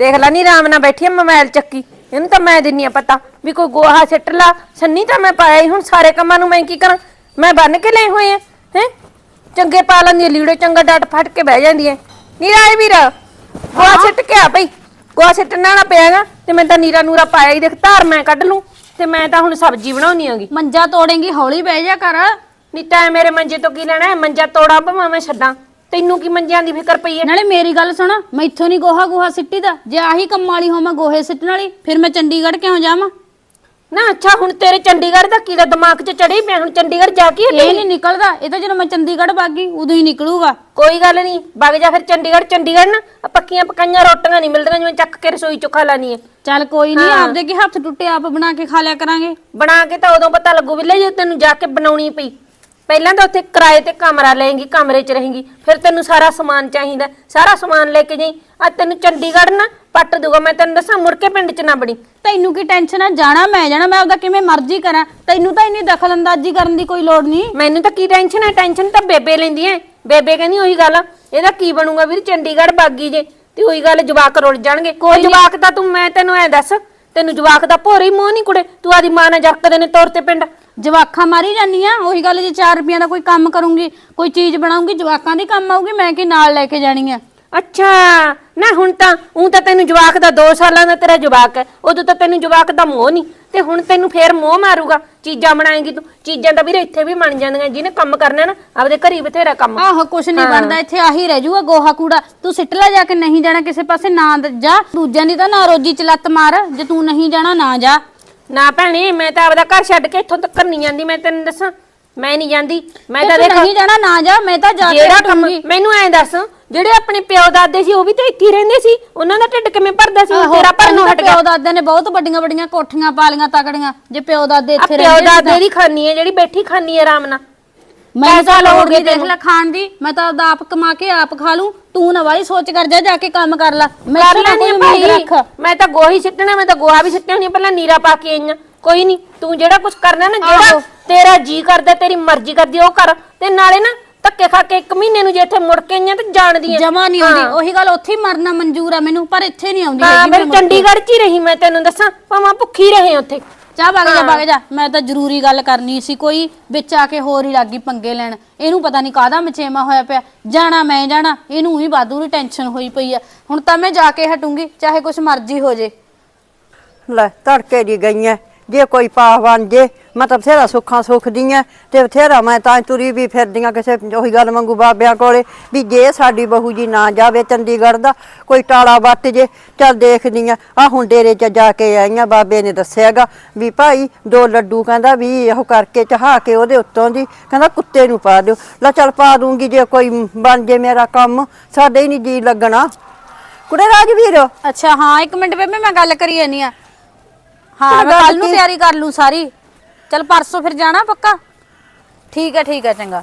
ਦੇਖ ਲੈ ਨੀ ਰਾਮ ਨਾਲ ਬੈਠੀ ਆ ਮੋਬਾਈਲ ਚੱਕੀ। ਇਹਨੂੰ ਤਾਂ ਮੈਂ ਦਿੰਨੀ ਆ ਪਤਾ ਵੀ ਕੋਈ ਗੋਹਾ ਸਿੱਟ ਲਾ ਸੰਨੀ ਤਾਂ ਮੈਂ ਪਾਇਆ ਹੀ ਹੁਣ ਸਾਰੇ ਕੰਮਾਂ ਨੂੰ ਮੈਂ ਕੀ ਕਰਾਂ? ਮੈਂ ਬੰਨ ਕੇ ਲਏ ਹੋਏ ਆ ਹੈ? ਚੰਗੇ ਪਾ ਲੈਂਦੀ ਆ ਲੀੜੇ ਚੰਗਾ ਡੱਟ ਫੜ ਕੇ ਬਹਿ ਜਾਂਦੀ ਐ ਨੀ ਰਾਏ ਵੀਰ ਗੋਹਾ ਸਿੱਟ ਕੇ ਆ ਭਈ। ਗੋਹਾ ਸਿੱਟਣ ਵਾਲਾ ਪਿਆਗਾ ਤੇ ਮੈਂ ਤਾਂ ਨੀਰਾ ਨੂਰਾ ਪਾਇਆ ਹੀ ਦੇਖ ਧਾਰ ਮੈਂ ਕੱਢ ਲੂੰ ਤੇ ਮੈਂ ਤਾਂ ਹੁਣ ਸਬਜ਼ੀ ਬਣਾਉਣੀ ਆਂਗੀ ਮੰਜਾ ਤੋੜੇਂਗੀ ਹੌਲੀ ਬਹਿ ਜਾ ਕਰ। ਨੀ ਤੈਂ ਮੇਰੇ ਮੰਜੇ ਤੋਂ ਕੀ ਲੈਣਾ ਹੈ? ਮੰਜਾ ਤੋੜਾ ਭਾਵੇਂ ਮੈਂ ਛੱਡਾਂ। ਤੈਨੂੰ ਕੀ ਮੰਜਿਆਂ ਦੀ ਫਿਕਰ ਪਈ ਐ ਨਾਲੇ ਮੇਰੀ ਗੱਲ ਸੁਣ ਮੈਥੋਂ ਨਹੀਂ ਗੋਹਾ ਗੋਹਾ ਸਿੱਟੀ ਦਾ। ਜੇ ਆਹੀ ਕੰਮ ਵਾਲੀ ਹੋਵਾਂ ਗੋਹੇ ਸਿੱਟਣ ਵਾਲੀ ਫਿਰ ਮੈਂ ਚੰਡੀਗੜ੍ਹ ਕਿਉਂ ਜਾਵਾਂ? ਨਾ ਅੱਛਾ ਹੁਣ ਤੇਰੇ ਚੰਡੀਗੜ੍ਹ ਦਾ ਕੀੜਾ ਦਿਮਾਗ 'ਚ ਚੜੀ ਪਿਆ ਹੁਣ ਚੰਡੀਗੜ੍ਹ ਜਾ ਕੇ ਇਹ ਨਹੀਂ ਨਿਕਲਦਾ ਇਹ ਤਾਂ ਜਦੋਂ ਮੈਂ ਚੰਡੀਗੜ੍ਹ ਬਾਗੀ ਉਦੋਂ ਹੀ ਨਿਕਲੂਗਾ। ਕੋਈ ਗੱਲ ਨਹੀਂ ਵਗ ਜਾ ਫਿਰ ਚੰਡੀਗੜ੍ਹ ਚੰਡੀਗੜ੍ਹ ਨਾ ਆਹ ਪੱਕੀਆਂ ਪਕਾਈਆਂ ਰੋਟੀਆਂ ਨਹੀਂ ਮਿਲਦੀਆਂ ਜਿਵੇਂ ਚੱਕ ਕੇ ਰਸੋਈ 'ਚੋਂ ਖਾ ਲਾਨੀ ਐ ਚੱਲ ਕੋਈ ਨਹੀਂ ਆਪਦੇ ਕੀ ਹੱਥ ਟੁੱਟੇ ਆਪ ਬਣਾ ਕੇ ਖਾ ਲਿਆ ਕਰਾਂਗੇ। ਬਣਾ ਕੇ ਤਾਂ ਉਦੋਂ ਪਤਾ ਲੱਗੂ ਵਿਲੇ ਜੇ ਤੈਨੂੰ ਜਾ ਕੇ ਬਣਾਉਣੀ ਪਈ। ਪਹਿਲਾਂ ਤਾਂ ਉੱਥੇ ਕਿਰਾਏ ਤੇ ਕਮਰਾ ਲਏਂਗੀ ਕਮਰੇ 'ਚ ਰਹੇਂਗੀ ਫਿਰ ਤੈਨੂੰ ਸਾਰਾ ਸਮਾਨ ਚਾਹੀਦਾ। ਸਾਰਾ ਸਮਾਨ ਲੈ ਕੇ ਜਾਈਂ। ਆ ਤੈਨੂੰ ਚੰਡੀਗੜ੍ਹ ਨਾ ਪੱਟ ਦੂਗਾ ਮੈਂ ਤੈਨੂੰ ਦੱਸਾਂ ਮੁੜ ਕੇ ਪਿੰਡ 'ਚ ਨਾ ਬਣੀ ਤੈਨੂੰ ਕੀ ਟੈਨਸ਼ਨ ਆ? ਜਾਣਾ ਮੈਂ ਜਾਣਾ ਮੈਂ ਆਪਦਾ ਕਿਵੇਂ ਮਰਜ਼ੀ ਕਰਾਂ। ਤੈਨੂੰ ਤਾਂ ਇੰਨੀ ਦਖਲ ਅੰਦਾਜ਼ੀ ਕਰਨ ਦੀ ਕੋਈ ਲੋੜ ਨਹੀਂ। ਮੈਨੂੰ ਤਾਂ ਕੀ ਟੈਨਸ਼ਨ ਹੈ ਟੈਨਸ਼ਨ ਤਾਂ ਬੇਬੇ ਲੈਂਦੀ ਐ। ਬੇਬੇ ਕਹਿੰਦੀ ਉਹੀ ਗੱਲ ਆ, ਇਹਦਾ ਕੀ ਬਣੂਗਾ ਵੀਰ? ਚੰਡੀਗੜ੍ਹ ਬਾਗੀ ਜੇ ਤੇ ਉਹੀ ਗੱਲ ਜਵਾਕ ਰੁੱਲ ਜਾਣਗੇ। ਕੋਈ ਜਵਾਕ ਤਾਂ ਤੂੰ ਮੈਂ ਤੈਨੂੰ ਐ ਦੱਸ ਤੈਨੂੰ ਜਵਾਕ ਦਾ ਭੋਰੇ ਹੀ ਮੋਹ ਨਹੀਂ ਕੁੜੇ। ਤੂੰ ਆਦੀ ਮਾਂ ਨਾਲ ਜਰਕਦੇ ਨੇ ਤੌਰ ਤੇ ਪਿੰਡ। ਜਵਾਖਾਂ ਮਾਰੀ ਜਾਨੀ ਆ? ਉਹੀ ਗੱਲ ਜੇ 4 ਰੁਪਈਆਂ ਦਾ ਕੋਈ ਕੰਮ ਕਰੂੰਗੀ ਕੋਈ ਚੀਜ਼ ਬਣਾਉਂਗੀ ਜਵਾਕਾਂ ਦੀ ਕੰਮ ਆਊਗੀ ਮੈਂ ਕੀ ਨਾਲ ਲੈ ਕੇ ਜਾਣੀ ਆ? ਅੱਛਾ ਨਾ ਹੁਣ ਤਾਂ ਉਹ ਤਾਂ ਤੈਨੂੰ ਜਵਾਕ ਦਾ 2 ਸਾਲਾਂ ਦਾ ਤੇਰਾ ਜਵਾਕ ਹੈ ਉਦੋਂ ਤਾਂ ਤੈਨੂੰ ਜਵਾਕ ਦਾ ਮੋਹ ਨਹੀਂ ਤੇ ਹੁਣ ਤੈਨੂੰ ਫੇਰ ਮੋਹ ਮਾਰੂਗਾ ਚੀਜ਼ਾਂ ਬਣਾਏਂਗੀ ਤੂੰ ਚੀਜ਼ਾਂ ਤਾਂ ਵੀਰੇ ਇੱਥੇ ਵੀ ਬਣ ਜਾਂਦੀਆਂ ਜਿਹਨੇ ਕੰਮ ਕਰਨਾ ਨਾ ਆਪਦੇ ਘਰੀ ਬਥੇਰਾ ਕੰਮ। ਆਹੋ ਕੁਛ ਨਹੀਂ ਬਣਦਾ ਇੱਥੇ ਆਹੀ ਰਹਿ ਜੂਗਾ ਗੋਹਾ ਕੂੜਾ ਤੂੰ ਸਿੱਟ ਲੈ ਜਾ ਕੇ ਨਹੀਂ ਜਾਣਾ ਕਿਸੇ ਪਾਸੇ ਨਾ ਦ- ਜਾ ਦੂਜਿਆਂ ਦੀ ਤਾਂ ਨਾ ਰੋਜੀ ਚ ਲੱਤ ਮਾਰ ਜੇ ਤੂੰ ਨਹੀਂ ਜਾਣਾ ਨਾ ਜਾ। ਨਾ ਭੈਣੇ ਮੈਂ ਤਾਂ ਆਪਦਾ ਘਰ ਛੱਡ ਕੇ ਇੱਥੋਂ ਤੱਕ ਨਹੀਂ ਜਾਂਦੀ ਮੈਂ ਤੈਨੂੰ ਦੱਸਾਂ। ਮੈਂ ਨਹੀਂ ਜਾਂਦੀ। ਮੈਂ ਤਾਂ ਦੇਖ ਨਹੀਂ ਜਾਣਾ ਨਾ ਜਾ ਮੈਂ ਤਾਂ ਜਾ ਕੇ ਜਿਹੜਾ ਕੰਮ ਹਟੂੰਗੀ। ਮੈਨੂੰ ਐਂ ਦੱਸ ਜਿਹੜੇ ਆਪਣੇ ਪਿਓ ਦਾਦੇ ਸੀ ਉਹ ਵੀ ਤਾਂ ਇੱਥੇ ਹੀ ਰਹਿੰਦੇ ਸੀ। ਉਹਨਾਂ ਦਾ ਢਿੱਡ ਕਿਵੇਂ ਭਰਦਾ ਸੀ? ਤੇਰਾ ਭਰਨੋਂ ਹਟ ਗਿਆ। ਪਿਓ ਦਾਦੇ ਨੇ ਬਹੁਤ ਵੱਡੀਆਂ ਵੱਡੀਆਂ ਕੋਠੀਆਂ ਪਾ ਲੀਆਂ ਤਕੜੀਆਂ। ਜੇ ਪਿਓ ਦਾਦੇ ਇੱਥੇ ਪਿਓ ਰਹਿੰਦੇ ਸੀ ਦਾਦੇ ਦੀ ਖਾਨੀ ਹੈ ਜਿਹੜੀ ਬੈਠੀ ਖਾਨੀ ਹੈ ਆਰਾਮ ਨਾਲ। ਮੈਂ ਪੈਸਾ ਤਾਂ ਲੋੜ ਨਹੀਂ ਦੇਖ ਲੈ ਖਾਣ ਦੀ। ਮੈਂ ਤਾਂ ਆਪਦਾ ਆਪ ਕਮਾ ਕੇ ਆਪ ਖਾ ਲੂੰ। ਤੂੰ ਨਾ ਵਾਲੀ ਸੋਚ ਕਰ ਜਾ ਜਾ ਕੇ ਕੰਮ ਕਰ ਲੈ। ਮੈਂ ਕਰ ਤਾਂ ਲੈਣੀ ਭਾਈ ਰੱਖ। ਮੈਂ ਤਾਂ ਗੋਹੀ ਸਿੱਟਣਾ ਮੈਂ ਤਾਂ ਗੋਹਾ ਵੀ ਸਿੱਟਿਆ ਨਹੀਂ ਪਹਿਲਾਂ ਨੀਰਾ ਪਾ ਕੇ ਆਈਆਂ। ਕੋਈ ਨਹੀਂ ਤੂੰ ਜਿਹੜਾ ਕੁਝ ਕਰਨਾ ਨਾ ਜਿਹੜਾ। ਤੇਰਾ ਜੀ ਕਰਦਾ ਤੇਰੀ ਮਰਜ਼ੀ ਕਰਦੀ ਉਹ ਕਰ। ਤੇ ਨਾਲੇ ਨਾ ਧੱਕੇ ਖਾ ਕੇ ਇੱਕ ਮਹੀਨੇ ਨੂੰ ਜੇ ਇੱਥੇ ਮੁੜ ਕੇ ਆਈਆਂ ਤੇ ਜਾਣਦੀ ਜਮਾ ਨਹੀਂ ਆਉਂਦੀ। ਉਹੀ ਗੱਲ ਉੱਥੇ ਹੀ ਮਰਨਾ ਮਨਜ਼ੂਰ ਆ ਮੈਨੂੰ ਪਰ ਇੱਥੇ ਨਹੀਂ ਆਉਂਦੀ ਹਾਂ ਮੈਂ। ਚੰਡੀਗੜ੍ਹ 'ਚ ਹੀ ਰਹੀ ਮੈਂ ਤੈਨੂੰ ਦੱਸਾਂ। ਭਾਵੇਂ ਭੁੱਖੀ ਰਹੇ ਉੱਥੇ। ਜਾ ਵਗ ਜਾ ਵਗ ਜਾ। ਮੈਂ ਤਾਂ ਜ਼ਰੂਰੀ ਗੱਲ ਕਰਨੀ ਸੀ ਕੋਈ ਵਿੱਚ ਆ ਕੇ ਹੋਰ ਹੀ ਲੱਗੀ ਪੰਗੇ ਲੈਣ। ਇਹਨੂੰ ਪਤਾ ਨਹੀਂ ਕਾਹਦਾ ਮਚੇਮਾ ਹੋਇਆ ਪਿਆ। ਜਾਣਾ ਮੈਂ ਜਾਣਾ ਇਹਨੂੰ ਹੀ ਬਾਦੂ ਦੀ ਟੈਨਸ਼ਨ ਹੋਈ ਪਈ ਆ। ਹੁਣ ਤਾਂ ਮੈਂ ਜਾ ਕੇ ਹਟੂੰਗੀ ਚਾਹੇ ਕੁਛ ਮਰਜ਼ੀ ਹੋ ਜੇ। ਲੈ ਤੜਕੇ ਦੀ ਗਈਆਂ। ਜੇ ਕੋਈ ਪਾ ਬਣ ਜੇ, ਮੈਂ ਤਾਂ ਬਥੇਰਾ ਸੁੱਖਾਂ ਸੁੱਖਦੀਆਂ ਤੇ ਬਥੇਰਾ ਮੈਂ ਤਾਂ ਤੁਰੀ ਵੀ ਫਿਰਦੀਆਂ ਕਿਸੇ ਉਹੀ ਗੱਲ ਮੰਗੂ ਬਾਬਿਆਂ ਕੋਲੇ, ਵੀ ਜੇ ਸਾਡੀ ਬਹੂ ਜੀ ਨਾ ਜਾਵੇ ਚੰਡੀਗੜ੍ਹ ਦਾ, ਕੋਈ ਟਾਲਾ ਵੱਟ ਜੇ, ਚੱਲ ਦੇਖਦੀਆਂ ਆ ਹੁਣ ਡੇਰੇ 'ਚ ਜਾ ਕੇ ਆਈਆਂ, ਬਾਬੇ ਨੇ ਦੱਸਿਆਗਾ ਵੀ ਭਾਈ ਦੋ ਲੱਡੂ ਕਹਿੰਦਾ ਵੀ ਉਹ ਕਰਕੇ ਚਹਾ ਕੇ ਉਹਦੇ ਉੱਤੋਂ ਦੀ, ਕਹਿੰਦਾ ਕੁੱਤੇ ਨੂੰ ਪਾ ਦਿਓ, ਲੈ ਚੱਲ ਪਾ ਦੂੰਗੀ ਜੇ ਕੋਈ ਬਣ ਜੇ ਮੇਰਾ ਕੰਮ, ਸਾਡੇ ਹੀ ਨਹੀਂ ਜੀ ਲੱਗਣਾ। ਕੁੜੇ ਰਾਜਵੀਰ? ਅੱਛਾ, ਹਾਂ, ਇੱਕ ਮਿੰਟ ਬੇਬੇ, ਮੈਂ ਗੱਲ ਕਰੀ ਜਾਨੀ ਆ। ਹਾਂ ਮੈਂ ਕੱਲ ਨੂੰ? ਤਿਆਰੀ ਕਰ ਲੂੰ ਸਾਰੀ। ਚਲ ਪਰਸੋਂ ਫਿਰ ਜਾਣਾ ਪੱਕਾ? ਠੀਕ ਹੈ ਠੀਕ ਹੈ ਚੰਗਾ।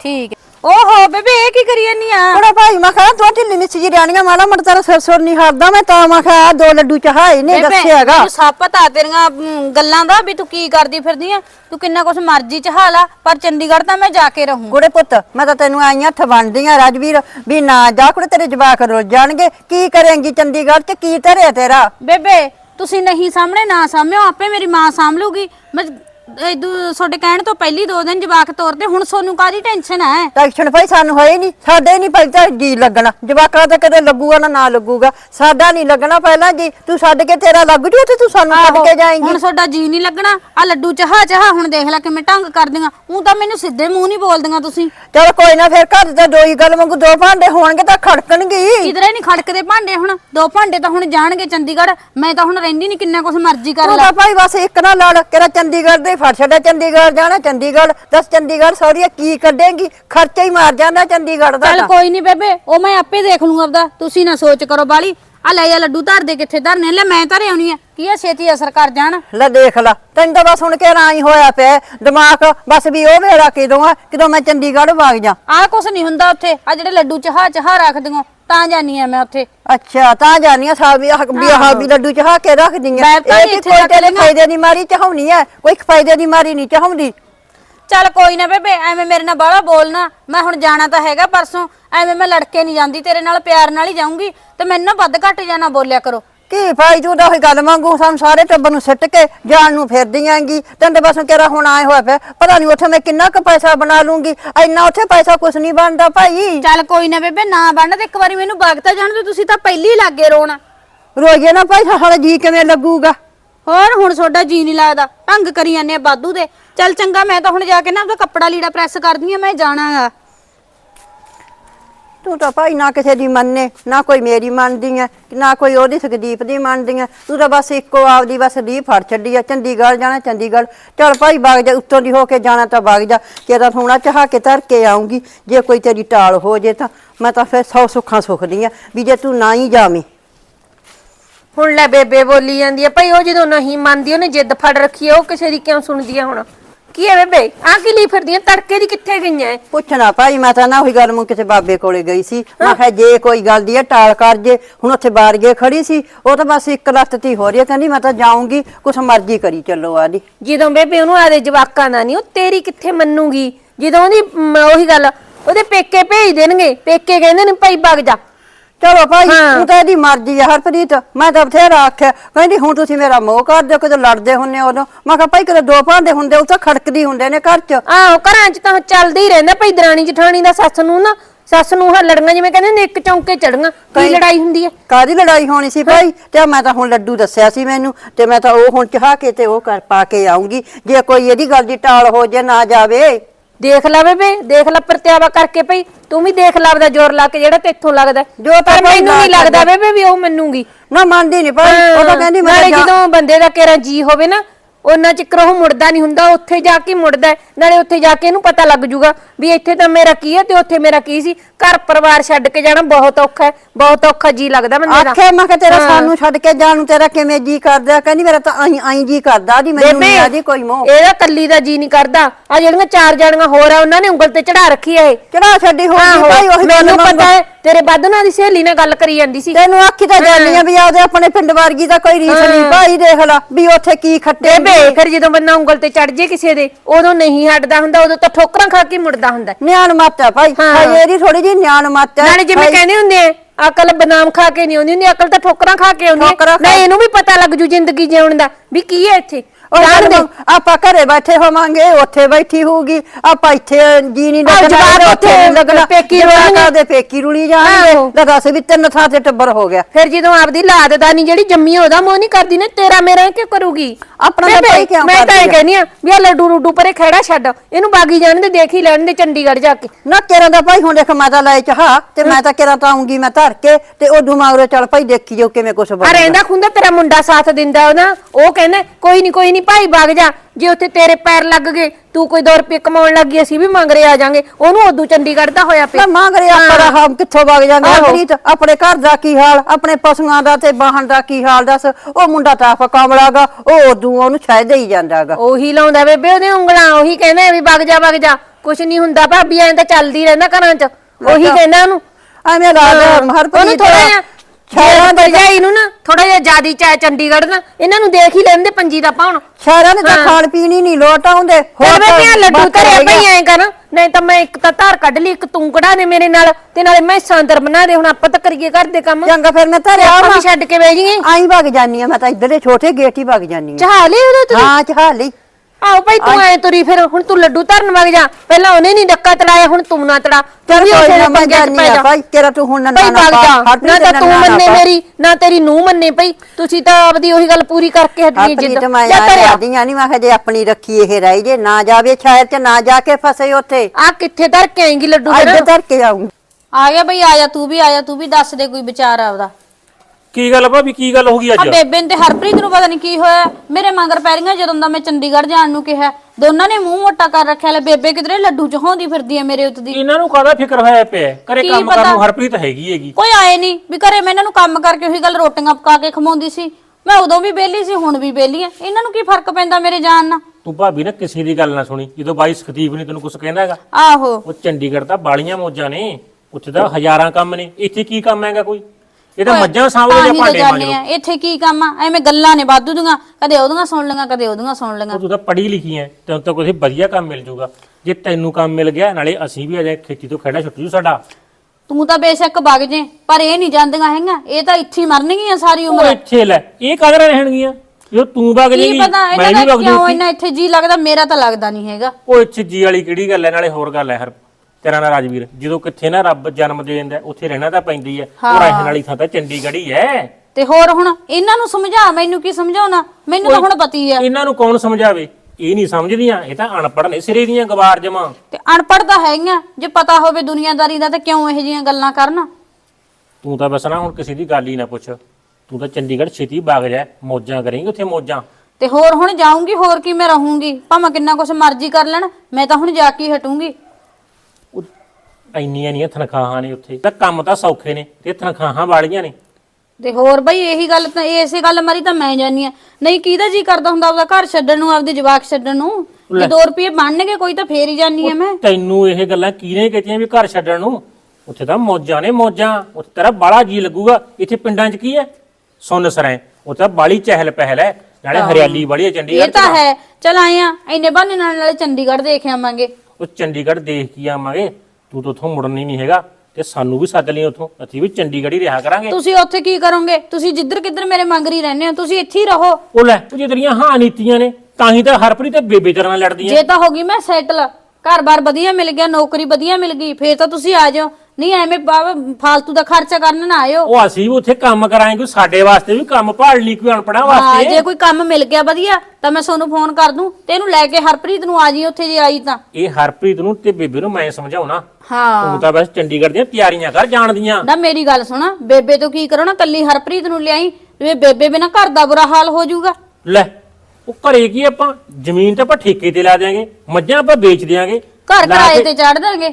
ਠੀਕ ਹੈ। ਓਹੋ ਬੇਬੇ ਇਹ ਕੀ ਕਰੀ ਜਾਨੀ ਆ? ਬੜਾ ਭਾਈ ਮੈਂ ਕਿਹਾ ਤੂੰ ਢਿੱਲੀ ਮਿੱਸੀ ਜੀ ਰਾਣੀਆਂ ਮਾਲਾ ਮੜ ਤੇਰਾ ਸਿਰ ਸੁਰ ਨਹੀਂ ਹਰਦਾ ਮੈਂ ਤਾਂ ਮੈਂ ਕਿਹਾ ਦੋ ਲੱਡੂ ਚਹਾਏ ਨੇ ਦੱਸਿਆਗਾ ਮੈਨੂੰ ਸਭ ਪਤਾ ਤੇਰੀਆਂ ਗੱਲਾਂ ਦਾ ਵੀ ਤੂੰ ਕੀ ਕਰਦੀ ਫਿਰਦੀ ਆ? ਤੂੰ ਕਿੰਨਾ ਕੁਛ ਮਰਜ਼ੀ ਚਾਹ ਲਾ ਪਰ ਚੰਡੀਗੜ੍ਹ ਤਾਂ ਮੈਂ ਜਾ ਕੇ ਰਹੂੰ। ਗੁੜੇ ਪੁੱਤ ਮੈਂ ਤਾਂ ਤੈਨੂੰ ਆਈਆਂ ਹੱਥ ਬਣਦੀਆਂ ਰਾਜਵੀਰ ਵੀ ਨਾ ਜਾ ਕੁੜੇ ਤੇਰੇ ਜਵਾਕ ਰੁੱਲ ਜਾਣਗੇ। ਕੀ ਕਰੇਂਗੀ ਚੰਡੀਗੜ੍ਹ ਚ? ਕੀ ਧਰਿਆ ਤੇਰਾ? ਬੇਬੇ ਤੁਸੀਂ ਨਹੀਂ ਸਾਹਮਣੇ ਨਾ ਸਾਹਮਣੇ ਆਪੇ ਮੇਰੀ ਮਾਂ ਸਾਂਭ ਲੂਗੀ। ਮੈਂ ਇਦੂ ਤੁਹਾਡੇ ਕਹਿਣ ਤੋਂ ਪਹਿਲੀ ਦੋ ਦਿਨ ਜਵਾਕ ਤੋਰਦੇ ਹੁਣ ਸੋਨੂੰ ਕਾਦੀ ਟੈਨਸ਼ਨ ਹੈ? ਟੈਕਸ਼ਨ ਭਾਈ ਸਾਨੂੰ ਹੋਏ ਨਹੀਂ ਸਾਡੇ ਨਹੀਂ ਤਾਂ ਜੀ ਲੱਗਣਾ। ਜਵਾਕਾਂ ਤੇ ਕਦੇ ਲੱਗੂਗਾ ਨਾ ਨਾ ਲੱਗੂਗਾ। ਸਾਡਾ ਨਹੀਂ ਲੱਗਣਾ ਪਹਿਲਾਂ ਜੀ। ਤੂੰ ਛੱਡ ਕੇ ਤੇਰਾ ਲੱਗ ਜੂ ਤੇ ਤੂੰ ਸਾਨੂੰ ਛੱਡ ਕੇ ਜਾਏਂਗੀ। ਹੁਣ ਤੁਹਾਡਾ ਜੀ ਨਹੀਂ ਲੱਗਣਾ। ਆ ਲੱਡੂ ਚਾਹ ਚਾਹ ਹੁਣ ਦੇਖ ਲੈ ਕਿਵੇਂ ਢੰਗ ਕਰਦੀਆਂ। ਉਹ ਤਾਂ ਮੈਨੂੰ ਸਿੱਧੇ ਮੂੰਹ ਨਹੀਂ ਬੋਲਦੀਆਂ ਤੁਸੀਂ। ਚਲ ਕੋਈ ਨਾ ਫਿਰ ਘਰ ਦਾ ਦੋਈ ਗੱਲ ਵਾਂਗੂ ਦੋ ਭਾਂਡੇ ਹੋਣਗੇ ਤਾਂ ਖੜਕਣਗੇ। ਹੀ। ਕਿਧਰੇ ਨਹੀਂ ਖੜਕਦੇ ਭਾਂਡੇ ਹੁਣ? ਦੋ ਭਾਂਡੇ ਤਾਂ ਹੁਣ ਜਾਣਗੇ ਚੰਡੀਗੜ੍ਹ। ਮੈਂ ਤਾਂ ਹੁਣ ਰਹਿੰਦੀ ਨਹੀਂ ਕਿੰਨਾ ਕੁਛ ਮਰਜ਼ੀ ਕਰ ਤੂੰ ਲੈ। ਤਾਂ ਭਾਈ ਬਸ ਇੱਕ ਨਾ ਲੜ। ਕਿਹੜਾ ਚੰਡੀਗੜ੍ਹ ਦੇ ਫੜ ਛੱਡਿਆ ਚੰਡੀਗੜ੍ਹ ਜਾਣਾ ਚੰਡੀਗੜ੍ਹ ਦੱਸ ਚੰਡੀਗੜ੍ਹ ਸੌਰੀਆ ਕੀ ਕੱਢੇਗੀ? ਖਰਚਾ ਹੀ ਮਾਰ ਜਾਂਦਾ ਚੰਡੀਗੜ੍ਹ ਦਾ ਚੱਲ ਤਾਂ। ਕੋਈ ਨਹੀਂ ਬੇਬੇ ਉਹ ਮੈਂ ਆਪੇ ਦੇਖ ਲੂੰ ਆਪਦਾ। ਤੁਸੀਂ ਨਾ ਸੋਚ ਕਰੋ ਬਾਲੀ। ਆ ਲੈ ਜਾ ਲੱਡੂ ਧਰ ਦੇ ਕਿੱਥੇ ਧਰਨੇ? ਲੈ ਮੈਂ ਧਰੇ ਆਉਣੀ ਆ। ਕੀ ਆ ਛੇਤੀ ਅਸਰ ਕਰ ਜਾਣ? ਲੈ ਦੇਖ ਲਾ ਤੈਨੂੰ ਤਾਂ ਬਸ ਹੁਣ ਕੇ ਰਾਈ ਹੋਇਆ ਪਿਆ। ਦਿਮਾਗ ਬਸ ਵੀ ਉਹ ਵੇਲਾ ਕਿਦੋਂ ਆ ਕਿਦੋਂ ਮੈਂ ਚੰਡੀਗੜ੍ਹ ਵਗ ਜਾ। ਆਹ ਕੁਛ ਨਹੀਂ ਹੁੰਦਾ ਉੱਥੇ। ਆ ਜਿਹੜੇ ਲੱਡੂ ਚਾਹ ਚਾਹ ਰੱਖ ਦਿਓ ਤਾਂ ਜਾਨੀ ਆ ਮੈਂ ਉੱਥੇ। ਅੱਛਾ ਤਾਂ ਜਾਨੀਆਂ ਸਾਹਿਬ ਵੀ ਆਹ ਵੀ ਆਹ ਵੀ ਲੱਡੂ ਚਾਹ ਕੇ ਰੱਖ ਦਿੰਦੀਆਂ ਮੈਂ ਤਾਂ ਇਹ ਇੱਥੇ ਕੋਈ ਰੱਖ ਤੇਰੇ ਲਈਆਂ। ਫਾਇਦੇ ਦੀ ਮਾਰੀ ਚਾਹੁੰਨੀ ਐ ਕੋਈ ਫਾਇਦੇ ਦੀ ਮਾਰੀ ਨਹੀਂ ਚਾਹੁੰਦੀ। ਚੱਲ ਕੋਈ ਨਾ ਬੇਬੇ ਐਵੇਂ ਮੇਰੇ ਨਾਲ ਬਾਹਲਾ ਬੋਲਣਾ ਮੈਂ ਹੁਣ ਜਾਣਾ ਤਾਂ ਹੈਗਾ ਪਰਸੋਂ ਐਵੇਂ ਮੈਂ ਲੜਕੇ ਨਹੀਂ ਜਾਂਦੀ ਤੇਰੇ ਨਾਲ ਪਿਆਰ ਨਾਲ ਹੀ ਜਾਊਂਗੀ। ਤੇ ਮੈਨੂੰ ਨਾ ਵੱਧ ਘੱਟ ਜਾਣਾ ਬੋਲਿਆ ਕਰੋ। ਕੀ ਭਾਈ ਤੂੰ ਤਾਂ ਉਹੀ ਗੱਲ ਮੰਗੂ ਸਾਨੂੰ ਸਾਰੇ ਟੱਬਰ ਨੂੰ ਸਿੱਟ ਕੇ ਜਾਣ ਨੂੰ ਫਿਰਦੀ ਆਂਗੀ ਤੈਨੂੰ ਤਾਂ ਬਸ ਕਿਹੜਾ ਹੁਣ ਆਏ ਹੋਇਆ ਪਿਆ। ਪਤਾ ਨਹੀਂ ਉੱਥੇ ਮੈਂ ਕਿੰਨਾ ਕੁ ਪੈਸਾ ਬਣਾ ਲੂੰਗੀ। ਇੰਨਾ ਉੱਥੇ ਪੈਸਾ ਕੁਛ ਨਹੀਂ ਬਣਦਾ ਭਾਈ। ਚੱਲ ਕੋਈ ਨਾ ਬੇਬੇ ਨਾ ਬਣਨ ਤੇ ਇੱਕ ਵਾਰੀ ਮੈਨੂੰ ਬਗਤਾ ਜਾਣ ਤੇ ਤੁਸੀਂ ਤਾਂ ਪਹਿਲੀ ਹੀ ਲੱਗੇ ਰੋਣ। ਰੋਈਏ ਨਾ ਭਾਈ ਸਾਡਾ ਜੀ ਕਿਵੇਂ ਲੱਗੂਗਾ? ਹੋਰ ਹੁਣ ਤੁਹਾਡਾ ਜੀ ਨਹੀਂ ਲੱਗਦਾ। ਭੰਗ ਕਰੀ ਜਾਂਦੇ ਆ ਬਾਦੂ ਦੇ। ਚੱਲ ਚੰਗਾ ਮੈਂ ਤਾਂ ਹੁਣ ਜਾ ਕੇ ਨਾ ਆਪਦਾ ਕੱਪੜਾ ਲੀੜਾ ਪ੍ਰੈਸ ਕਰਦੀ ਆ ਮੈਂ ਜਾਣਾਗਾ। ਤੂੰ ਤਾਂ ਭਾਈ ਨਾ ਕਿਸੇ ਦੀ ਮੰਨੇ, ਨਾ ਕੋਈ ਮੇਰੀ ਮੰਨਦੀ ਐ, ਨਾ ਕੋਈ ਉਹਦੀ ਸੁਖਦੀਪ ਦੀ ਮੰਨਦੀ ਐ। ਤੂੰ ਤਾਂ ਬਸ ਇੱਕੋ ਆਪਦੀ ਬਸ ਦੀ ਫੜ ਛੱਡੀ ਆ ਚੰਡੀਗੜ੍ਹ ਜਾਣਾ, ਚੰਡੀਗੜ੍ਹ। ਚਲ ਭਾਈ ਵਗ ਜਾ, ਉੱਤੋਂ ਦੀ ਹੋ ਕੇ ਜਾਣਾ ਤਾਂ ਵਗ ਜਾ ਕਿਹਦਾ ਥੋੜਾ ਚਾਹ ਕੇ ਧਰ ਕੇ ਆਉਂਗੀ ਜੇ ਕੋਈ ਤੇਰੀ ਟਾਲ ਹੋ ਜੇ ਤਾਂ ਮੈਂ ਤਾਂ ਫਿਰ ਸੌ ਸੁੱਖਾਂ ਸੁਖਦੀ ਆ, ਵੀ ਜੇ ਤੂੰ ਨਾ ਹੀ ਜਾਵੇਂ। ਹੁਣ ਲੈ ਬੇਬੇ ਬੋਲੀ ਜਾਂਦੀ ਆ ਭਾਈ ਉਹ ਜਦੋਂ ਨਹੀਂ ਮੰਨਦੀ, ਉਹਨੇ ਜਿੱਦ ਫੜ ਰੱਖੀ ਹੈ ਉਹ ਕਿਸੇ ਦੀ ਕਿਉਂ ਸੁਣਦੀ ਹੈ ਹੁਣ? ਕੀ ਹੈ ਬੇਬੇ? ਆ ਕੀ ਲਈ ਫਿਰਦੀਆਂ? ਤੜਕੇ ਦੀ ਕਿੱਥੇ ਗਈਆਂ ਐ? ਪੁੱਛਣਾ ਭਾਈ ਮੈਂ ਤਾਂ ਨਾ ਉਹੀ ਗੱਲ ਨੂੰ ਕਿਸੇ ਬਾਬੇ ਕੋਲੇ ਗਈ ਸੀ। ਮੈਂ ਕਿਹਾ ਜੇ ਕੋਈ ਗੱਲ ਦੀ ਹੈ ਟਾਲ ਕਰ ਜੇ। ਹੁਣ ਉੱਥੇ ਬਾਰ ਗਏ ਖੜੀ ਸੀ ਉਹ ਤਾਂ ਬਸ ਇੱਕ ਲੱਤ ਤੀ ਹੋ ਰਹੀ ਹੈ ਕਹਿੰਦੀ ਮੈਂ ਤਾਂ ਜਾਊਂਗੀ ਕੁਛ ਮਰਜ਼ੀ ਕਰੀ ਚੱਲੋ ਆਦੀ। ਜਦੋਂ ਬੇਬੇ ਉਹਨੂੰ ਆਦੇ ਜਵਾਕਾਂ ਦਾ ਨਹੀਂ ਉਹ ਤੇਰੀ ਕਿੱਥੇ ਮੰਨੂਗੀ? ਜਦੋਂ ਉਹਦੀ ਮ, ਉਹੀ ਗੱਲ ਉਹਦੇ ਪੇਕੇ ਭੇਜ ਦੇਣਗੇ। ਪੇਕੇ ਕਹਿੰਦੇ ਨੇ ਭਾਈ ਵਗ ਜਾ। ਚਲੋ ਭਾਈ ਹਾਂ। ਤੂੰ ਤਾਂ ਇਹਦੀ ਮਰਜ਼ੀ ਆ ਹਰਪ੍ਰੀਤ ਮੈਂ ਤਾਂ ਬਥੇਰਾ ਆਖਿਆ। ਕਹਿੰਦੀ ਹੁਣ ਤੁਸੀਂ ਮੇਰਾ ਮੋਹ ਕਰਦੇ ਹੋ ਕਦੇ ਲੜਦੇ ਹੁੰਨੇ ਉਦੋਂ? ਮੈਂ ਕਿਹਾ ਭਾਈ ਕਦੇ ਦੋ ਭਾਂਡੇ ਹੁੰਦੇ ਉਹ ਤਾਂ ਖੜਕਦੀ ਹੁੰਦੇ ਨੇ ਘਰ 'ਚ। ਆਹੋ ਘਰਾਂ 'ਚ ਤਾਂ ਚੱਲਦਾ ਹੀ ਰਹਿੰਦਾ ਭਾਈ ਦਰਾਣੀ ਜਠਾਣੀ ਦਾ ਸੱਸ ਨੂੰ ਨਾ ਸੱਸ ਨੂੰ ਹਾਂ ਲੜੀਆਂ ਜਿਵੇਂ ਕਹਿੰਦੇ ਨੇ ਇੱਕ ਚੌਂਕੇ ਚੜੀਆਂ ਕੀ ਕਈ- ਲੜਾਈ ਹੁੰਦੀ ਹੈ? ਕਾਦੀ ਲੜਾਈ ਹੋਣੀ ਸੀ ਭਾਈ? ਤੇ ਮੈਂ ਤਾਂ ਹੁਣ ਲੱਡੂ ਦੱਸਿਆ ਸੀ ਮੈਨੂੰ ਤੇ ਮੈਂ ਤਾਂ ਉਹ ਹੁਣ ਚਾਹ ਕੇ ਤੇ ਉਹ ਕਰ ਪਾ ਕੇ ਆਉਂਗੀ। ਜੇ ਕੋਈ ਇਹਦੀ ਗੱਲ ਦੀ ਟਾਲ ਹੋ ਜੇ ਨਾ ਜਾਵੇ। ਦੇਖ ਲੈ ਬੇਬੇ ਦੇਖ ਲੈ ਪ੍ਰਤਿਆਵਾ ਕਰਕੇ ਭਈ ਤੂੰ ਵੀ ਦੇਖ ਲੈ ਆਪਦਾ ਜ਼ੋਰ ਲਾ ਕੇ ਜਿਹੜਾ ਤੇਥੋਂ ਲੱਗਦਾ। ਜੋ ਤਾਂ ਪਰ ਮੈਨੂੰ ਨਹੀਂ ਲੱਗਦਾ। ਬੇਬੇ ਵੀ ਉਹ ਮੰਨੂਗੀ ਨਾ ਮੰਨਦੀ ਨਹੀਂ ਭਾਈ ਉਹ ਤਾਂ ਕਹਿੰਦੀ ਮੈਂ ਨਾਲੇ ਜਦੋਂ ਬੰਦੇ ਦਾ ਕੇਰਾ ਜੀ ਹੋਵੇ ਨਾ ਉਹਨਾਂ ਚਿਕਰ ਉਹ ਮੁੜਦਾ ਨਹੀਂ ਹੁੰਦਾ ਉੱਥੇ ਜਾ ਕੇ ਮੁੜਦਾ ਹੈ। ਨਾਲੇ ਉੱਥੇ ਜਾ ਕੇ ਇਹਨੂੰ ਪਤਾ ਲੱਗ ਜੂਗਾ ਵੀ ਇੱਥੇ ਤਾਂ ਮੇਰਾ ਕੀ ਹੈ ਤੇ ਉੱਥੇ ਮੇਰਾ ਕੀ ਸੀ। ਘਰ ਪਰਿਵਾਰ ਛੱਡ ਕੇ ਜਾਣਾ ਬਹੁਤ ਔਖਾ ਹੈ ਬਹੁਤ ਔਖਾ ਜੀ ਲੱਗਦਾ ਬੰਦੇ ਦਾ ਆਖੇ ਮੈਂ ਕਿ ਤੇਰਾ ਹਾਂ। ਸਾਨੂੰ ਛੱਡ ਕੇ ਜਾਣ ਨੂੰ ਤੇਰਾ ਕਿਵੇਂ ਜੀ ਕਰਦਾ ਕਹਿੰਦੀ ਮੇਰਾ ਤਾਂ ਆਈ ਆਈ ਜੀ ਕਰਦਾ ਦੀ ਮੈਨੂੰ ਨਹੀਂ ਆਦੀ ਕੋਈ ਮੋਹ। ਇਹਦਾ ਕੱਲੀ ਦਾ ਜੀ ਨਹੀਂ ਕਰਦਾ। ਆ ਜਿਹੜੀਆਂ ਚਾਰ ਜਣੀਆਂ ਹੋਰ ਆ ਉਹਨਾਂ ਨੇ ਉਂਗਲ ਤੇ ਚੜਾ ਰੱਖੀ ਹੈ ਇਹ। ਚੜਾ ਛੱਡੀ ਹੋਈ ਆਹੋ, ਭਾਈ ਉਹੀ ਗੱਲ ਮੈਨੂੰ ਮੰਗੋ। ਪਤਾ ਹੈ ਤੇਰੇ ਬਾਦੂ ਦੀ ਸਹੇਲੀ ਨਾਲ ਗੱਲ ਕਰੀ ਜਾਂਦੀ ਸੀ। ਤੈਨੂੰ ਆਖੀ ਤਾਂ ਜਾਨੀ ਆ ਵੀ ਆਉਦੇ ਆਪਣੇ ਪਿੰਡ ਵਰਗੀ ਦਾ ਕੋਈ ਰੀਸ ਨਹੀਂ। ਭਾਈ ਦੇਖ ਲੈ ਵੀ ਉੱਥੇ ਕੀ ਖੱਟੇ ਬੇਬੇ ਫਿਰ ਜਦੋਂ ਬੰਦਾ ਉਂਗਲ ਤੇ ਚੜ ਜੇ ਕਿਸੇ ਦੇ ਉਦੋਂ ਨਹੀਂ ਹਟਦਾ ਹੁੰਦਾ ਉਦੋਂ ਤਾਂ ਠੋਕਰਾਂ ਖਾ ਕੇ ਮੁੜਦਾ ਹੁੰਦਾ। ਨਿਆਣ ਮਾਤਾ ਭਾਈ। ਹਾਂ। ਭਾਈ ਇਹਦੀ ਥੋੜੀ ਜੀ ਨਿਆਣ ਮਾਤਾ ਨਾਲੇ ਜਿਵੇਂ ਕਹਿੰਦੇ ਹੁੰਦੇ ਆ ਅਕਲ ਬਦਾਮ ਖਾ ਕੇ ਨਹੀਂ ਆਉਂਦੀ ਹੁੰਦੀ ਅਕਲ ਤਾਂ ਠੋਕਰਾਂ ਖਾ ਕੇ ਆਉਂਦੀ ਠੋਕਰਾਂ ਹੈ ਖਾ- ਨਹੀਂ ਇਹਨੂੰ ਵੀ ਪਤਾ ਲੱਗ ਜੂ ਜ਼ਿੰਦਗੀ ਜਿਉਣ ਦਾ ਵੀ ਕੀ ਹੈ ਇੱਥੇ? ਉਹ ਜਾਣ ਦੇ। ਆਪਾਂ ਘਰੇ ਬੈਠੇ ਹੋਵਾਂਗੇ ਉੱਥੇ ਬੈਠੀ ਹੋਊਗੀ। ਆਪਾਂ ਇੱਥੇ ਜੀ ਨਹੀਂ ਆਹ ਲੱਗਣਾ ਜਵਾਕ ਉੱਥੇ ਨੀ ਉੱਥੇ ਲੱਗਣਾ। ਪੇਕੀ ਰੁਲਣਗੇ। ਆਪਦੇ ਪੇਕੀ ਰੁਲੀ ਜਾਣਗੇ। ਆਹੋ। ਦੱਸ ਵੀ ਤਿੰਨ ਥਾਂ ਤੇ ਟੱਬਰ ਹੋ ਗਿਆ। ਫਿਰ ਜਦੋਂ ਆਪਦੀ ਲਾਦ ਦਾ ਨਹੀਂ ਜਿਹੜੀ ਜੰਮੀ ਉਹਦਾ ਮੋਹ ਨਹੀਂ ਕਰਦੀ ਨੇ ਤੇਰਾ ਮੇਰਾ ਕਿਉਂ ਕਰੂਗੀ? ਆਪਣਾ ਤਾਂ ਬੇਬੇ, ਭਾਈ ਕਿਉਂ ਮੈਂ ਤਾਂ ਕਰਦੀ ਇਹ ਆ? ਕਹਿੰਦੀ ਆ ਵੀ ਆ ਲੱਡੂ ਰੁੱਡੂ ਪਰੇ ਖੜਾ ਛੱਡ। ਇਹਨੂੰ ਬਾਗੀ ਜਾਣ ਦੇ ਦੇਖ ਹੀ ਲੈਣ ਦੇ ਚੰਡੀਗੜ੍ਹ ਜਾ ਕੇ। ਨਾ ਕਿਰਾਂ ਦਾ ਭਾਈ ਹੁਣ ਦੇਖ ਮੈਂ ਤਾਂ ਲੈ ਚਾਹ ਤੇ ਮੈਂ ਤਾਂ ਕਿਰਾਂ ਤਾਂ ਆਉਂਗੀ ਮੈਂ ਧਰ ਕੇ ਤੇ ਉਦੋਂ ਮਗਰੋਂ ਚੱਲ ਭਾਈ ਦੇਖੀ ਜਾਓ ਕਿਵੇਂ ਕੁਛ ਆ ਬਣਦਾ ਰਹਿੰਦਾ ਖੁੰਦਾ ਤੇਰਾ ਮੁੰਡਾ ਸਾਥ ਦਿੰਦਾ ਉਹ ਨਾ ਉਹ ਕਹਿੰਦਾ ਕੋਈ ਨਹੀਂ ਕੋਈ ਨਹੀਂ ਭਾਈ ਵਗ ਜਾ। ਜੇ ਉੱਥੇ ਤੇਰੇ ਪੈਰ ਲੱਗ ਗਏ ਤੂੰ ਕੋਈ 2 ਰੁਪਏ ਕਮਾਉਣ ਲੱਗੀ ਅਸੀਂ ਵੀ ਮੰਗ ਰਹੇ ਆ ਜਾਾਂਗੇ। ਉਹਨੂੰ ਉਦੋਂ ਚੰਡੀਗੜ੍ਹ ਦਾ ਹੋਇਆ ਪਿਆ। ਨਾ ਮੰਗ ਰਿਹਾ ਆਪਣਾ ਹਮ ਕਿੱਥੋਂ ਵਗ ਜਾਂਦੇ ਆਹੋ। ਪ੍ਰੀਤ ਆਪਣੇ ਘਰ ਦਾ ਕੀ ਹਾਲ? ਆਪਣੇ ਪਸ਼ੂਆਂ ਦਾ ਤੇ ਬਾਹਣ ਦਾ ਕੀ ਹਾਲ ਦੱਸ? ਉਹ ਮੁੰਡਾ ਤਾਂ ਆਪ ਕਮਲਾਗਾ ਉਹ ਉਦੋਂ ਉਹਨੂੰ ਛੱਡ ਹੀ ਜਾਂਦਾਗਾ। ਉਹੀ ਲਾਉਂਦਾ ਬੇਬੇ ਉਹਦੇ ਉਂਗਲਾਂ ਉਹੀ ਕਹਿੰਦਾ ਵੀ ਵਗ ਜਾ ਵਗ ਜਾ। ਕੁਛ ਨਹੀਂ ਹੁੰਦਾ ਭਾਬੀ ਐਂ ਤਾਂ ਚੱਲਦੀ ਰਹਿੰਦਾ ਘਰਾਂ 'ਚ। ਉਹੀ। ਕਹਿੰਦਾ ਉਹਨੂੰ। ਐਵੇਂ ਉਹਨੂੰ ਹਰਪ੍ਰੀਤ। ਥੋੜਾ ਜਿਹਾ ਸ਼ਹਿਰਾਂ ਦੇ ਭਰਜਾਈ ਨੂੰ ਨਾ ਥੋੜਾ ਜਿਹਾ ਜਿਆਦੀ ਚਾਹ ਚੰਡੀਗੜ੍ਹ ਨਾ ਇਹਨਾਂ ਨੂੰ ਦੇਖ ਹੀ ਲੈਂਦੇ ਪੰਜੀ ਦਾ ਪਾਉਣ। ਸ਼ਹਿਰਾਂ ਦੇ ਤਾਂ। ਖਾਣ ਪੀਣ ਹੀ ਨਹੀਂ ਲੋਟ ਆਉਂਦੇ। ਹੋਰ ਤਾਂ ਬੇਬੇ ਲੱਡੂ ਬਾਕੀ ਧਰੇ ਰਹਿ ਗਿਆ। ਪਈ ਐਂ ਕਰ ਨਹੀਂ ਤਾਂ ਮੈਂ ਇੱਕ ਤਾਂ ਧਾਰ ਕੱਢ ਲਈ ਇੱਕ ਤੂੰ ਕਢਾ ਦੇ ਮੇਰੇ ਨਾਲ ਤੇ ਨਾਲੇ ਮੈਂ ਸਾਂਦਰ ਬਣਾ ਦੇ ਹੁਣ ਆਪਾਂ ਤਾਂ ਕਰੀਏ ਘਰ ਦੇ ਕੰਮ। ਚੰਗਾ ਫਿਰ ਮੈਂ ਧਰਿਆ ਆਪਾਂ ਛੱਡ ਕੇ ਬਹਿ ਜੀਏ ਆਈ ਵਗ ਜਾਨੀ ਆ ਮੈਂ ਤਾਂ ਇੱਧਰ ਦੇ ਛੋਟੇ ਗੇਟ ਹੀ ਵਗ ਜਾਨੀ ਆ। ਚਾਹ ਲਈ ਉਹਦਾ ਤੂੰ ਹਾਂ ਚਾਹ ਲਈ। ਆਓ ਭਾਈ ਤੂੰ ਐ ਤੁਰੀ ਫਿਰ ਹੁਣ ਤੂੰ ਲੱਡੂ ਧਰਨ ਵਗ ਜਾ। ਪਹਿਲਾਂ ਉਹਨੇ ਨਹੀਂ ਡੱਕਾ ਤੜਾਇਆ ਹੁਣ ਤੂੰ ਨਾ ਤੜਾ। ਚੱਲ ਵੀ ਕੋਈ ਉਸੇ ਨਾ ਦੇ ਮੈਂ ਪੰਗੇ 'ਚ ਜਾਨੀ ਪੈ ਆ ਜਾ। ਭਾਈ ਤੇਰਾ ਤੂੰ ਹੁਣ ਨਾ ਭਾਈ ਨਾ ਵਗ ਜਾ। ਨਾ ਤਾਂ ਤੂੰ ਨਾ ਮੰਨੇ। ਮੇਰੀ ਨਾ ਤੇਰੀ ਨੂੰਹ ਮੰਨੇ ਪਈ ਤੁਸੀਂ ਤਾਂ ਆਪਦੀ ਉਹੀ ਗੱਲ ਪੂਰੀ ਕਰਕੇ ਹਟਣੀ ਹਰਪ੍ਰੀਤ ਜਿੱਦ। ਮੈਂ ਜਾਂ ਧਰਿਆ ਆਦੀਆਂ ਨਹੀਂ ਮੈਂ ਕਿਹਾ ਜੇ ਆਪਣੀ ਰੱਖੀ ਇਹ ਰਹਿ ਜੇ ਨਾ ਜਾਵੇ ਸ਼ਹਿਰ ਚ ਨਾ ਜਾ ਕੇ ਫਸੇ ਉੱਥੇ। ਆ ਕਿੱਥੇ ਧਰ ਕੇ ਆਏਂਗੀ ਲੱਡੂ ਫਿਰ? ਇੱਧਰ ਧਰ ਕੇ ਆਉਂਗੀ ਆ ਗਿਆ ਬਈ ਆ ਜਾ ਤੂੰ ਵੀ ਆ ਜਾ ਤੂੰ ਵੀ ਦੱਸ ਦੇ ਕੋਈ ਵਿਚਾਰ ਆਪਦਾ। ਕੀ ਗੱਲ ਆ ਭਾਬੀ ਕੀ ਗੱਲ ਹੋ ਗਈ ਆ ਅੱਜ ਬੇਬੇ ਨੂੰ ਤੇ ਹਰਪ੍ਰੀਤ ਨੂੰ ਪਤਾ ਨਹੀਂ ਕੀ ਹੋਇਆ। ਮੇਰੇ ਮਗਰ ਪੈ ਰਹੀਆਂ ਜਦੋਂ ਦਾ ਮੈਂ ਚੰਡੀਗੜ੍ਹ ਜਾਣ ਨੂੰ ਕਿਹਾ। ਦੋਨਾਂ ਨੇ ਮੂੰਹ ਮੋਟਾ ਕਰ ਰੱਖਿਆ ਲੈ ਬੇਬੇ ਕਿਧਰੇ ਲੱਡੂ ਚਹਾਉਂਦੀ ਫਿਰਦੀ ਆ ਮੇਰੇ ਉੱਤੇ ਦੀ। ਇਹਨਾਂ ਨੂੰ ਕਾਹਦਾ ਫਿਕਰ ਹੋਇਆ ਪਿਆ? ਘਰੇ ਕੀ ਕੰਮ ਕਰਨ ਪਤਾ? ਨੂੰ ਹਰਪ੍ਰੀਤ ਹੈਗੀ ਹੈਗੀ। ਕੋਈ ਆਏ ਨਹੀਂ ਵੀ ਘਰੇ ਮੈਂ ਇਹਨਾਂ ਨੂੰ ਕੰਮ ਕਰਕੇ ਉਹੀ ਗੱਲ ਰੋਟੀਆਂ ਪਕਾ ਕੇ ਖਵਾਉਂਦੀ ਸੀ। ਮੈਂ ਉਦੋਂ ਵੀ ਵਿਹਲੀ ਸੀ ਹੁਣ ਵੀ ਵਿਹਲੀ ਆ। ਇਹਨਾਂ ਨੂੰ ਕੀ ਫ਼ਰਕ ਪੈਂਦਾ ਮੇਰੇ ਜਾਣ ਨਾਲ? ਤੂੰ ਭਾਬੀ ਨੇ ਕਿਸੇ ਦੀ ਗੱਲ ਨਾ ਸੁਣੀ। ਜਦੋਂ ਬਾਈ ਸਖਦੀਪ ਨੇ ਤੈਨੂੰ ਕੁਝ ਕਹਿੰਦਾ ਹੈਗਾ ਆਹੋ। ਉਹ ਚੰਡੀਗੜ੍ਹ ਤਾਂ ਬਾਲੀਆਂ ਮੋਜਾਂ ਨੇ। ਉੱਥੇ ਤਾਂ ਹਜ਼ਾਰਾਂ ਕੰਮ ਨੇ। ਇੱਥੇ ਕੀ ਕੰਮ ਹੈਗਾ ਕੋਈ? ਇਹ ਤਾਂ ਮੱਝਾਂ ਸਾਂਭਦੇ ਜਾਂ ਹੀ ਤਾਂ ਭਾਂਡੇ ਜਾਂਦੇ ਮਾਂਜਦੇ ਆ ਇੱਥੇ ਕੀ ਕੰਮ ਆ? ਐਵੇਂ ਗੱਲਾਂ ਨੇ ਵਾਧੂ ਦੀਆਂ ਕਦੇ ਉਹਦੀਆਂ ਸੁਣ ਲਈਆਂ ਕਦੇ ਉਹਦੀਆਂ ਸੁਣ ਲਈਆਂ। ਤੂੰ ਤਾਂ ਪੜ੍ਹੀ ਲਿਖੀ ਐ ਤੈਨੂੰ ਤਾਂ ਕੋਈ ਵਧੀਆ ਕੰਮ ਮਿਲ ਜਾਊਗਾ ਜੇ ਤੈਨੂੰ ਕੰਮ ਮਿਲ ਗਿਆ ਨਾਲੇ ਅਸੀਂ ਵੀ ਅਜੇ ਖੇਤੀ ਤੋਂ ਖੜਾ ਛੁੱਟ ਜੂ ਸਾਡਾ। ਤੂੰ ਤਾਂ ਬੇਸ਼ੱਕ ਵਗ ਜੇ ਪਰ ਇਹ ਨਹੀਂ ਜਾਂਦੀਆਂ ਹੈਗੀਆਂ ਇਹ ਤਾਂ ਇੱਥੇ ਹੀ ਮਰਨਗੀਆਂ ਸਾਰੀ ਉਹ ਉਮਰ। ਇੱਥੇ ਲੈ ਇਹ ਕਦਰ ਰਹਿਣਗੀਆਂ? ਜੋ ਤੂੰ ਵਗ ਕੀ ਜੇਗੀ ਪਤਾ ਮੈਂ ਇਹਨਾਂ ਵੀ ਦਾ ਵਗ ਕਿਉਂ ਇੰਨਾ ਇੱਥੇ ਜੀ ਲੱਗਦਾ ਮੇਰਾ ਤਾਂ ਲੱਗਦਾ ਨਹੀਂ ਹੈਗਾ। ਉਹ ਇੱਥੇ ਜੀ ਵਾਲੀ ਕਿਹੜੀ ਗੱਲ ਐ ਨਾਲੇ ਹੋਰ ਗੱਲ ਐ ਹਰ ਤੇਰਾ ਨਾ ਰਾਜਵੀਰ। ਜਦੋਂ ਕਿੱਥੇ ਨਾ ਰੱਬ ਜਨਮ ਦੇ ਦਿੰਦਾ ਉੱਥੇ ਰਹਿਣਾ ਤਾਂ ਪੈਂਦੀ ਐ ਉਹ ਰਹਿਣ ਵਾਲੀ ਥਾਂ ਤਾਂ ਚੰਡੀਗੜ੍ਹ ਹੀ ਐ। ਤੇ ਹੋਰ ਹੁਣ ਇਹਨਾਂ ਨੂੰ ਸਮਝਾ ਮੈਨੂੰ ਕੀ ਸਮਝਾਉਣਾ? ਮੈਨੂੰ ਤਾਂ ਹੁਣ ਪਤੀ ਆ। ਇਹਨਾਂ ਨੂੰ ਕੌਣ ਸਮਝਾਵੇ? ਇਹ ਨਹੀਂ ਸਮਝਦੀਆਂ ਇਹ ਤਾਂ ਅਨਪੜ੍ਹ ਨੇ ਸਿਰੇ ਦੀਆਂ ਗਵਾਰ ਜਮਾ। ਤੇ ਅਨਪੜ੍ਹ ਤਾਂ ਹੈਗੀਆਂ ਜੇ ਪਤਾ ਹੋਵੇ ਦੁਨੀਆਦਾਰੀ ਦਾ ਤਾਂ ਕਿਉਂ ਇਹੋ ਜਿਹੀਆਂ ਗੱਲਾਂ ਕਰਨ? ਤੂੰ ਤਾਂ ਬਸ ਨਾ ਹੁਣ ਕਿਸੇ ਦੀ ਗੱਲ ਹੀ ਨਾ ਪੁੱਛ। ਤੂੰ ਤਾਂ ਚੰਡੀਗੜ੍ਹ ਛੇਤੀ ਵਗ ਜਾ ਮੌਜਾਂ ਕਰੇਂਗੀ ਉੱਥੇ ਮੌਜਾਂ। ਤੇ ਹੋਰ ਹੁਣ ਜਾਊਂਗੀ ਹੋਰ ਕੀ ਮੈਂ ਰਹੂੰਗੀ? ਭਾਵੇਂ ਕਿੰਨਾ ਕੁਛ ਮਰਜ਼ੀ ਕਰ ਲੈਣ ਮੈਂ ਤਾਂ ਹੁਣ ਜਾ ਕੇ ਹੀ ਹਟੂੰਗੀ। ਇੰਨੀਆਂ ਨਹੀਂ ਤਨਖਾਹਾਂ ਨੇ ਉੱਥੇ। ਤਾਂ ਕੰਮ ਤਾਂ ਸੌਖੇ ਨੇ ਤੇ ਤਨਖਾਹਾਂ ਵਾਲੀਆਂ ਨੇ। ਤੇ ਹੋਰ ਬਈ ਇਹੀ ਗੱਲ ਤਾਂ ਇਸੇ ਗੱਲ ਮਾਰੀ ਤਾਂ ਮੈਂ ਜਾਨੀ ਆ ਨਹੀਂ ਕਿਹਦਾ ਜੀ ਕਰਦਾ ਹੁੰਦਾ ਆਪਦਾ ਘਰ ਛੱਡਣ ਨੂੰ ਆਪਦੇ ਜਵਾਕ ਛੱਡਣ ਨੂੰ? ਜੇ 2 ਰੁਪਏ ਬਣਨਗੇ ਕੋਈ ਤਾਂ ਫੇਰ ਹੀ ਜਾਨੀ ਆ ਮੈਂ। ਤੈਨੂੰ ਇਹ ਗੱਲਾਂ ਕਿਹਨੇ ਕੀਤੀਆਂ ਵੀ ਘਰ ਛੱਡਣ ਨੂੰ? ਉੱਥੇ ਤਾਂ ਮੌਜਾਂ ਨੇ ਮੌਜਾਂ। ਉੱਥੇ ਤੇਰਾ ਬਾਲਾ ਜੀ ਲੱਗੂਗਾ। ਇੱਥੇ ਪਿੰਡਾਂ 'ਚ ਕੀ ਹੈ? ਸੁੰਨ ਸਰਾਂ ਉੱਥੇ ਤਾਂ ਬਾਲੀ ਚਹਿਲ ਪਹਿਲ ਹੈ। ਨਾਲੇ ਹਰਿਆਲੀ ਬੜੀ ਹੈ ਇਹ ਚੰਡੀਗੜ੍ਹ 'ਚ ਤਾਂ ਹੈ। ਚਲ ਆਏ ਆ ਇੰਨੇ ਬਹਾਨੇ ਨਾਲ ਨਾਲੇ ਚੰਡੀਗੜ੍ਹ ਦੇਖ ਆਵਾਂਗੇ। ਉਹ ਚੰਡੀਗੜ੍ਹ ਦੇਖ ਕੇ ਆਵਾਂਗੇ। ਤੂੰ ਤਾਂ ਉੱਥੋਂ ਮੁੜਨੀ ਨਹੀਂ ਹੈਗਾ ਤੇ ਸਾਨੂੰ ਵੀ ਸੱਦ ਲਈ ਉੱਥੋਂ। ਅਸੀਂ ਵੀ ਚੰਡੀਗੜ੍ਹ ਹੀ ਰਿਹਾ ਕਰਾਂਗੇ। ਤੁਸੀਂ ਉੱਥੇ ਕੀ ਕਰੋਗੇ? ਤੁਸੀਂ ਜਿੱਧਰ ਕਿੱਧਰ ਮੇਰੇ ਮੰਗਰੀ ਰਹਿੰਦੇ ਹੋ ਤੁਸੀਂ ਇੱਥੇ ਹੀ ਰਹੋ। ਉਹ ਲੈ ਉਹ ਜੇ ਤੇਰੀਆਂ ਹਾਂ ਨੀਤੀਆਂ ਨੇ ਤਾਂ ਹੀ ਤਾਂ ਹਰਪ੍ਰੀਤ ਤੇ ਬੇਬੇ ਤੇਰੇ ਨਾਲ ਲੜਦੀਆਂ। ਜੇ ਤਾਂ ਹੋ ਗਈ ਮੈਂ ਸੈਟਲ। ਘਰ-ਬਾਰ ਵਧੀਆ ਮਿਲ ਗਿਆ ਨੌਕਰੀ ਵਧੀਆ ਮਿਲ ਗਈ ਫੇਰ ਤਾਂ ਤੁਸੀਂ ਆ ਜਾਓ। ਨਹੀਂ ਐਵੇਂ ਬਾਬਾ ਫਾਲਤੂ ਦਾ ਖਰਚਾ ਕਰਨ ਨਾ ਆਇਓ। ਉਹ ਅਸੀਂ ਵੀ ਉੱਥੇ ਕੰਮ ਕਰਾਂਗੇ ਕੋਈ ਸਾਡੇ ਵਾਸਤੇ ਵੀ ਕੰਮ ਭਾਲ ਲਈ ਕੋਈ ਅਨਪੜਾ ਹਾਂ ਵਾਸਤੇ। ਜੇ ਕੋਈ ਕੰਮ ਮਿਲ ਗਿਆ ਵਧੀਆ ਤਾਂ ਮੈਂ ਤੁਹਾਨੂੰ ਫੋਨ ਕਰ ਦੂੰ ਤੇ ਇਹਨੂੰ ਲੈ ਕੇ ਹਰਪ੍ਰੀਤ ਨੂੰ ਆ ਜੀ ਉੱਥੇ ਜੇ ਆਈ ਤਾਂ। ਇਹ ਹਰਪ੍ਰੀਤ ਨੂੰ ਤੇ ਬੇਬੇ ਨੂੰ ਮੈਂ ਸਮਝਾਉਣਾ। ਹਾਂ। ਤੂੰ ਤਾਂ ਬਸ ਚੰਡੀਗੜ੍ਹ ਦੀਆਂ ਤਿਆਰੀਆਂ ਕਰ ਜਾਣ ਦੀਆਂ ਨਾ ਮੇਰੀ ਗੱਲ ਸੁਣਾ ਬੇਬੇ ਤੋਂ ਕੀ ਕਰੋ ਨਾ ਕੱਲੀ ਹਰਪ੍ਰੀਤ ਨੂੰ ਲਿਆਈ ਵੀ ਬੇਬੇ ਬਿਨਾ ਘਰ ਦਾ ਬੁਰਾ ਹਾਲ ਹੋ ਜਾਊਗਾ। ਲੈ ਉਹ ਘਰੇ ਕੀ ਆਪਾਂ? ਜ਼ਮੀਨ ਤਾਂ ਆਪਾਂ ਠੇਕੇ ਤੇ ਲਾ ਦਿਆਂਗੇ ਮੱਝਾਂ ਆਪਾਂ ਵੇਚ ਦਿਆਂਗੇ। ਘਰ ਲਾ ਕਿਰਾਏ ਕੇ- ਤੇ ਚੜ ਦਾਂਗੇ।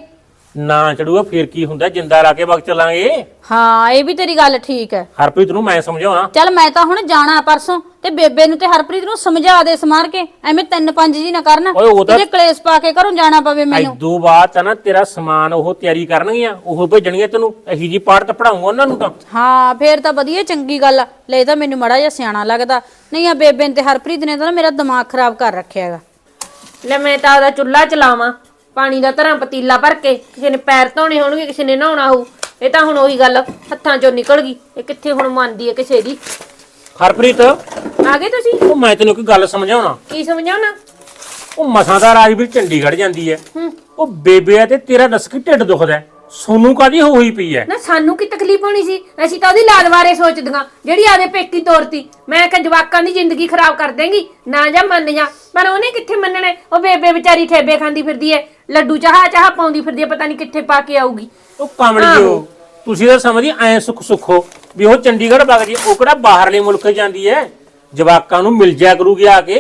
ਨਾ ਚੜੂਗਾ ਫੇਰ ਕੀ ਹੁੰਦਾ? ਜਿੰਦਾ ਲਾ ਕੇ ਵਕਤ ਚਲਾਂਗੇ ਹਾਂ ਇਹ ਵੀ ਤੇਰੀ ਗੱਲ ਠੀਕ ਹੈ। ਹਰਪ੍ਰੀਤ ਨੂੰ ਮੈਂ ਸਮਝਾਉਣਾ। ਚੱਲ ਮੈਂ ਤਾਂ ਹੁਣ ਜਾਣਾ ਪਰਸੋਂ ਤੇ ਬੇਬੇ ਨੂੰ ਤੇ ਹਰਪ੍ਰੀਤ ਨੂੰ ਸਮਝਾ ਦੇ ਸਮਾਰ ਕੇ ਐਵੇਂ ਤਿੰਨ ਪੰਜ ਜੀ ਨਾ ਕਰਨ। ਓਏ ਉਹ ਤਾਂ- ਤੇ ਕਲੇਸ਼ ਪਾ ਕੇ ਘਰੋਂ ਜਾਣਾ ਪਵੇ ਮੈਨੂੰ। ਐਦੂ ਬਾਅਦ ਤਾਂ ਨਾ ਤੇਰਾ ਸਮਾਨ ਉਹ ਤਿਆਰੀ ਕਰਨਗੀਆਂ ਉਹ ਭੇਜਣਗੇ ਤੈਨੂੰ ਇਹੀ ਜੀ ਪਾੜ ਤਾਂ ਪੜਾਉਂਗਾ ਉਹਨਾਂ ਨੂੰ ਤਾਂ। ਹਾਂ ਫੇਰ ਤਾਂ ਵਧੀਆ ਚੰਗੀ ਗੱਲ ਆ। ਲੈ ਇਹ ਤਾਂ ਮੈਨੂੰ ਮੜਾ ਜਿਹਾ ਸਿਆਣਾ ਲੱਗਦਾ। ਨਹੀਂ ਆ ਬੇਬੇ ਨੇ ਤੇ ਹਰਪ੍ਰੀਤ ਨੇ ਤਾਂ ਨਾ ਮੇਰਾ ਦਿਮਾਗ ਖਰਾਬ ਕਰ ਰੱਖਿਆ ਹੈਗਾ। ਲੈ ਮੈਂ ਤਾਂ ਉਹਦਾ ਚੁੱਲ੍ਹਾ ਚਲਾਵਾਂ। ਪਾਣੀ ਦਾ ਧਰਾਂ ਪਤੀਲਾ ਭਰ ਕੇ ਕਿਸੇ ਨੇ ਪੈਰ ਧੋਣੇ ਹੋਣਗੇ ਕਿਸੇ ਨੇ ਨਹਾਉਣਾ ਹੋਊ। ਇਹ ਤਾਂ ਹੁਣ ਉਹੀ ਗੱਲ ਹੱਥਾਂ ਚੋਂ ਨਿਕਲ ਗਈ। ਇਹ ਕਿੱਥੇ ਹੁਣ ਮੰਨਦੀ ਹੈ ਕਿਸੇ ਦੀ? ਹਰਪ੍ਰੀਤ ਆ ਗਏ ਤੁਸੀਂ? ਉਹ ਮੈਂ ਤੈਨੂੰ ਇੱਕ ਗੱਲ ਸਮਝਾਉਣਾ। ਕੀ ਸਮਝਾਉਣਾ? ਉਹ ਮਸਾਂ ਦਾ ਰਾਜਵੀਰ ਚੰਡੀਗੜ੍ਹ ਜਾਂਦੀ ਹੈ। ਉਹ ਬੇਬੇ ਆ ਤੇ ਤੇਰਾ ਦੱਸ ਕੀ ਢਿੱਡ ਦੁਖਦਾ ਹੈ? ਸੋਨੂੰ ਕਾਦੀ ਹੋਈ ਪਈ ਹੈ ਨਾ ਸਾਨੂੰ ਕੀ ਤਕਲੀਫ ਹੋਣੀ ਸੀ? ਅਸੀਂ ਤਾਂ ਉਹਦੀ ਲਾਦ ਬਾਰੇ ਸੋਚਦੀਆਂ। ਜਿਹੜੀ ਆਦੇ ਪੇਕੀ ਤੋਰਤੀ ਮੈਂ ਕਿਹਾ ਜਵਾਕਾਂ ਦੀ ਜ਼ਿੰਦਗੀ ਖਰਾਬ ਕਰ ਦੇਂਗੀ ਨਾ ਜਾ ਮੰਨ ਜਾ ਪਰ ਉਹਨੇ ਕਿੱਥੇ ਮੰਨਣਾ? ਹੈ? ਉਹ ਬੇਬੇ ਵਿਚਾਰੀ ਠੇਬੇ ਖਾਂਦੀ ਫਿਰਦੀ ਏ ਲੱਡੂ ਚਾਹ ਚਾਹ ਪਾਉਂਦੀ ਫਿਰਦੀ ਏ ਪਤਾ ਨਹੀਂ ਕਿੱਥੇ ਪਾ ਕੇ ਆਊਗੀ। ਉਹ ਕਮਲਿਓ ਤੁਸੀਂ ਤਾਂ ਸਮਝੀ ਐ ਸੁੱਖ ਸੁੱਖੋ ਵੀ ਉਹ ਚੰਡੀਗੜ੍ਹ ਵਗ ਜੀ ਉਹ ਕਿਹੜਾ ਬਾਹਰਲੇ ਮੁਲਕ ਜਾਂਦੀ ਹੈ ਜਵਾਕਾਂ ਨੂੰ ਮਿਲ ਜਾ ਕਰੂਗੀ ਆ ਕੇ।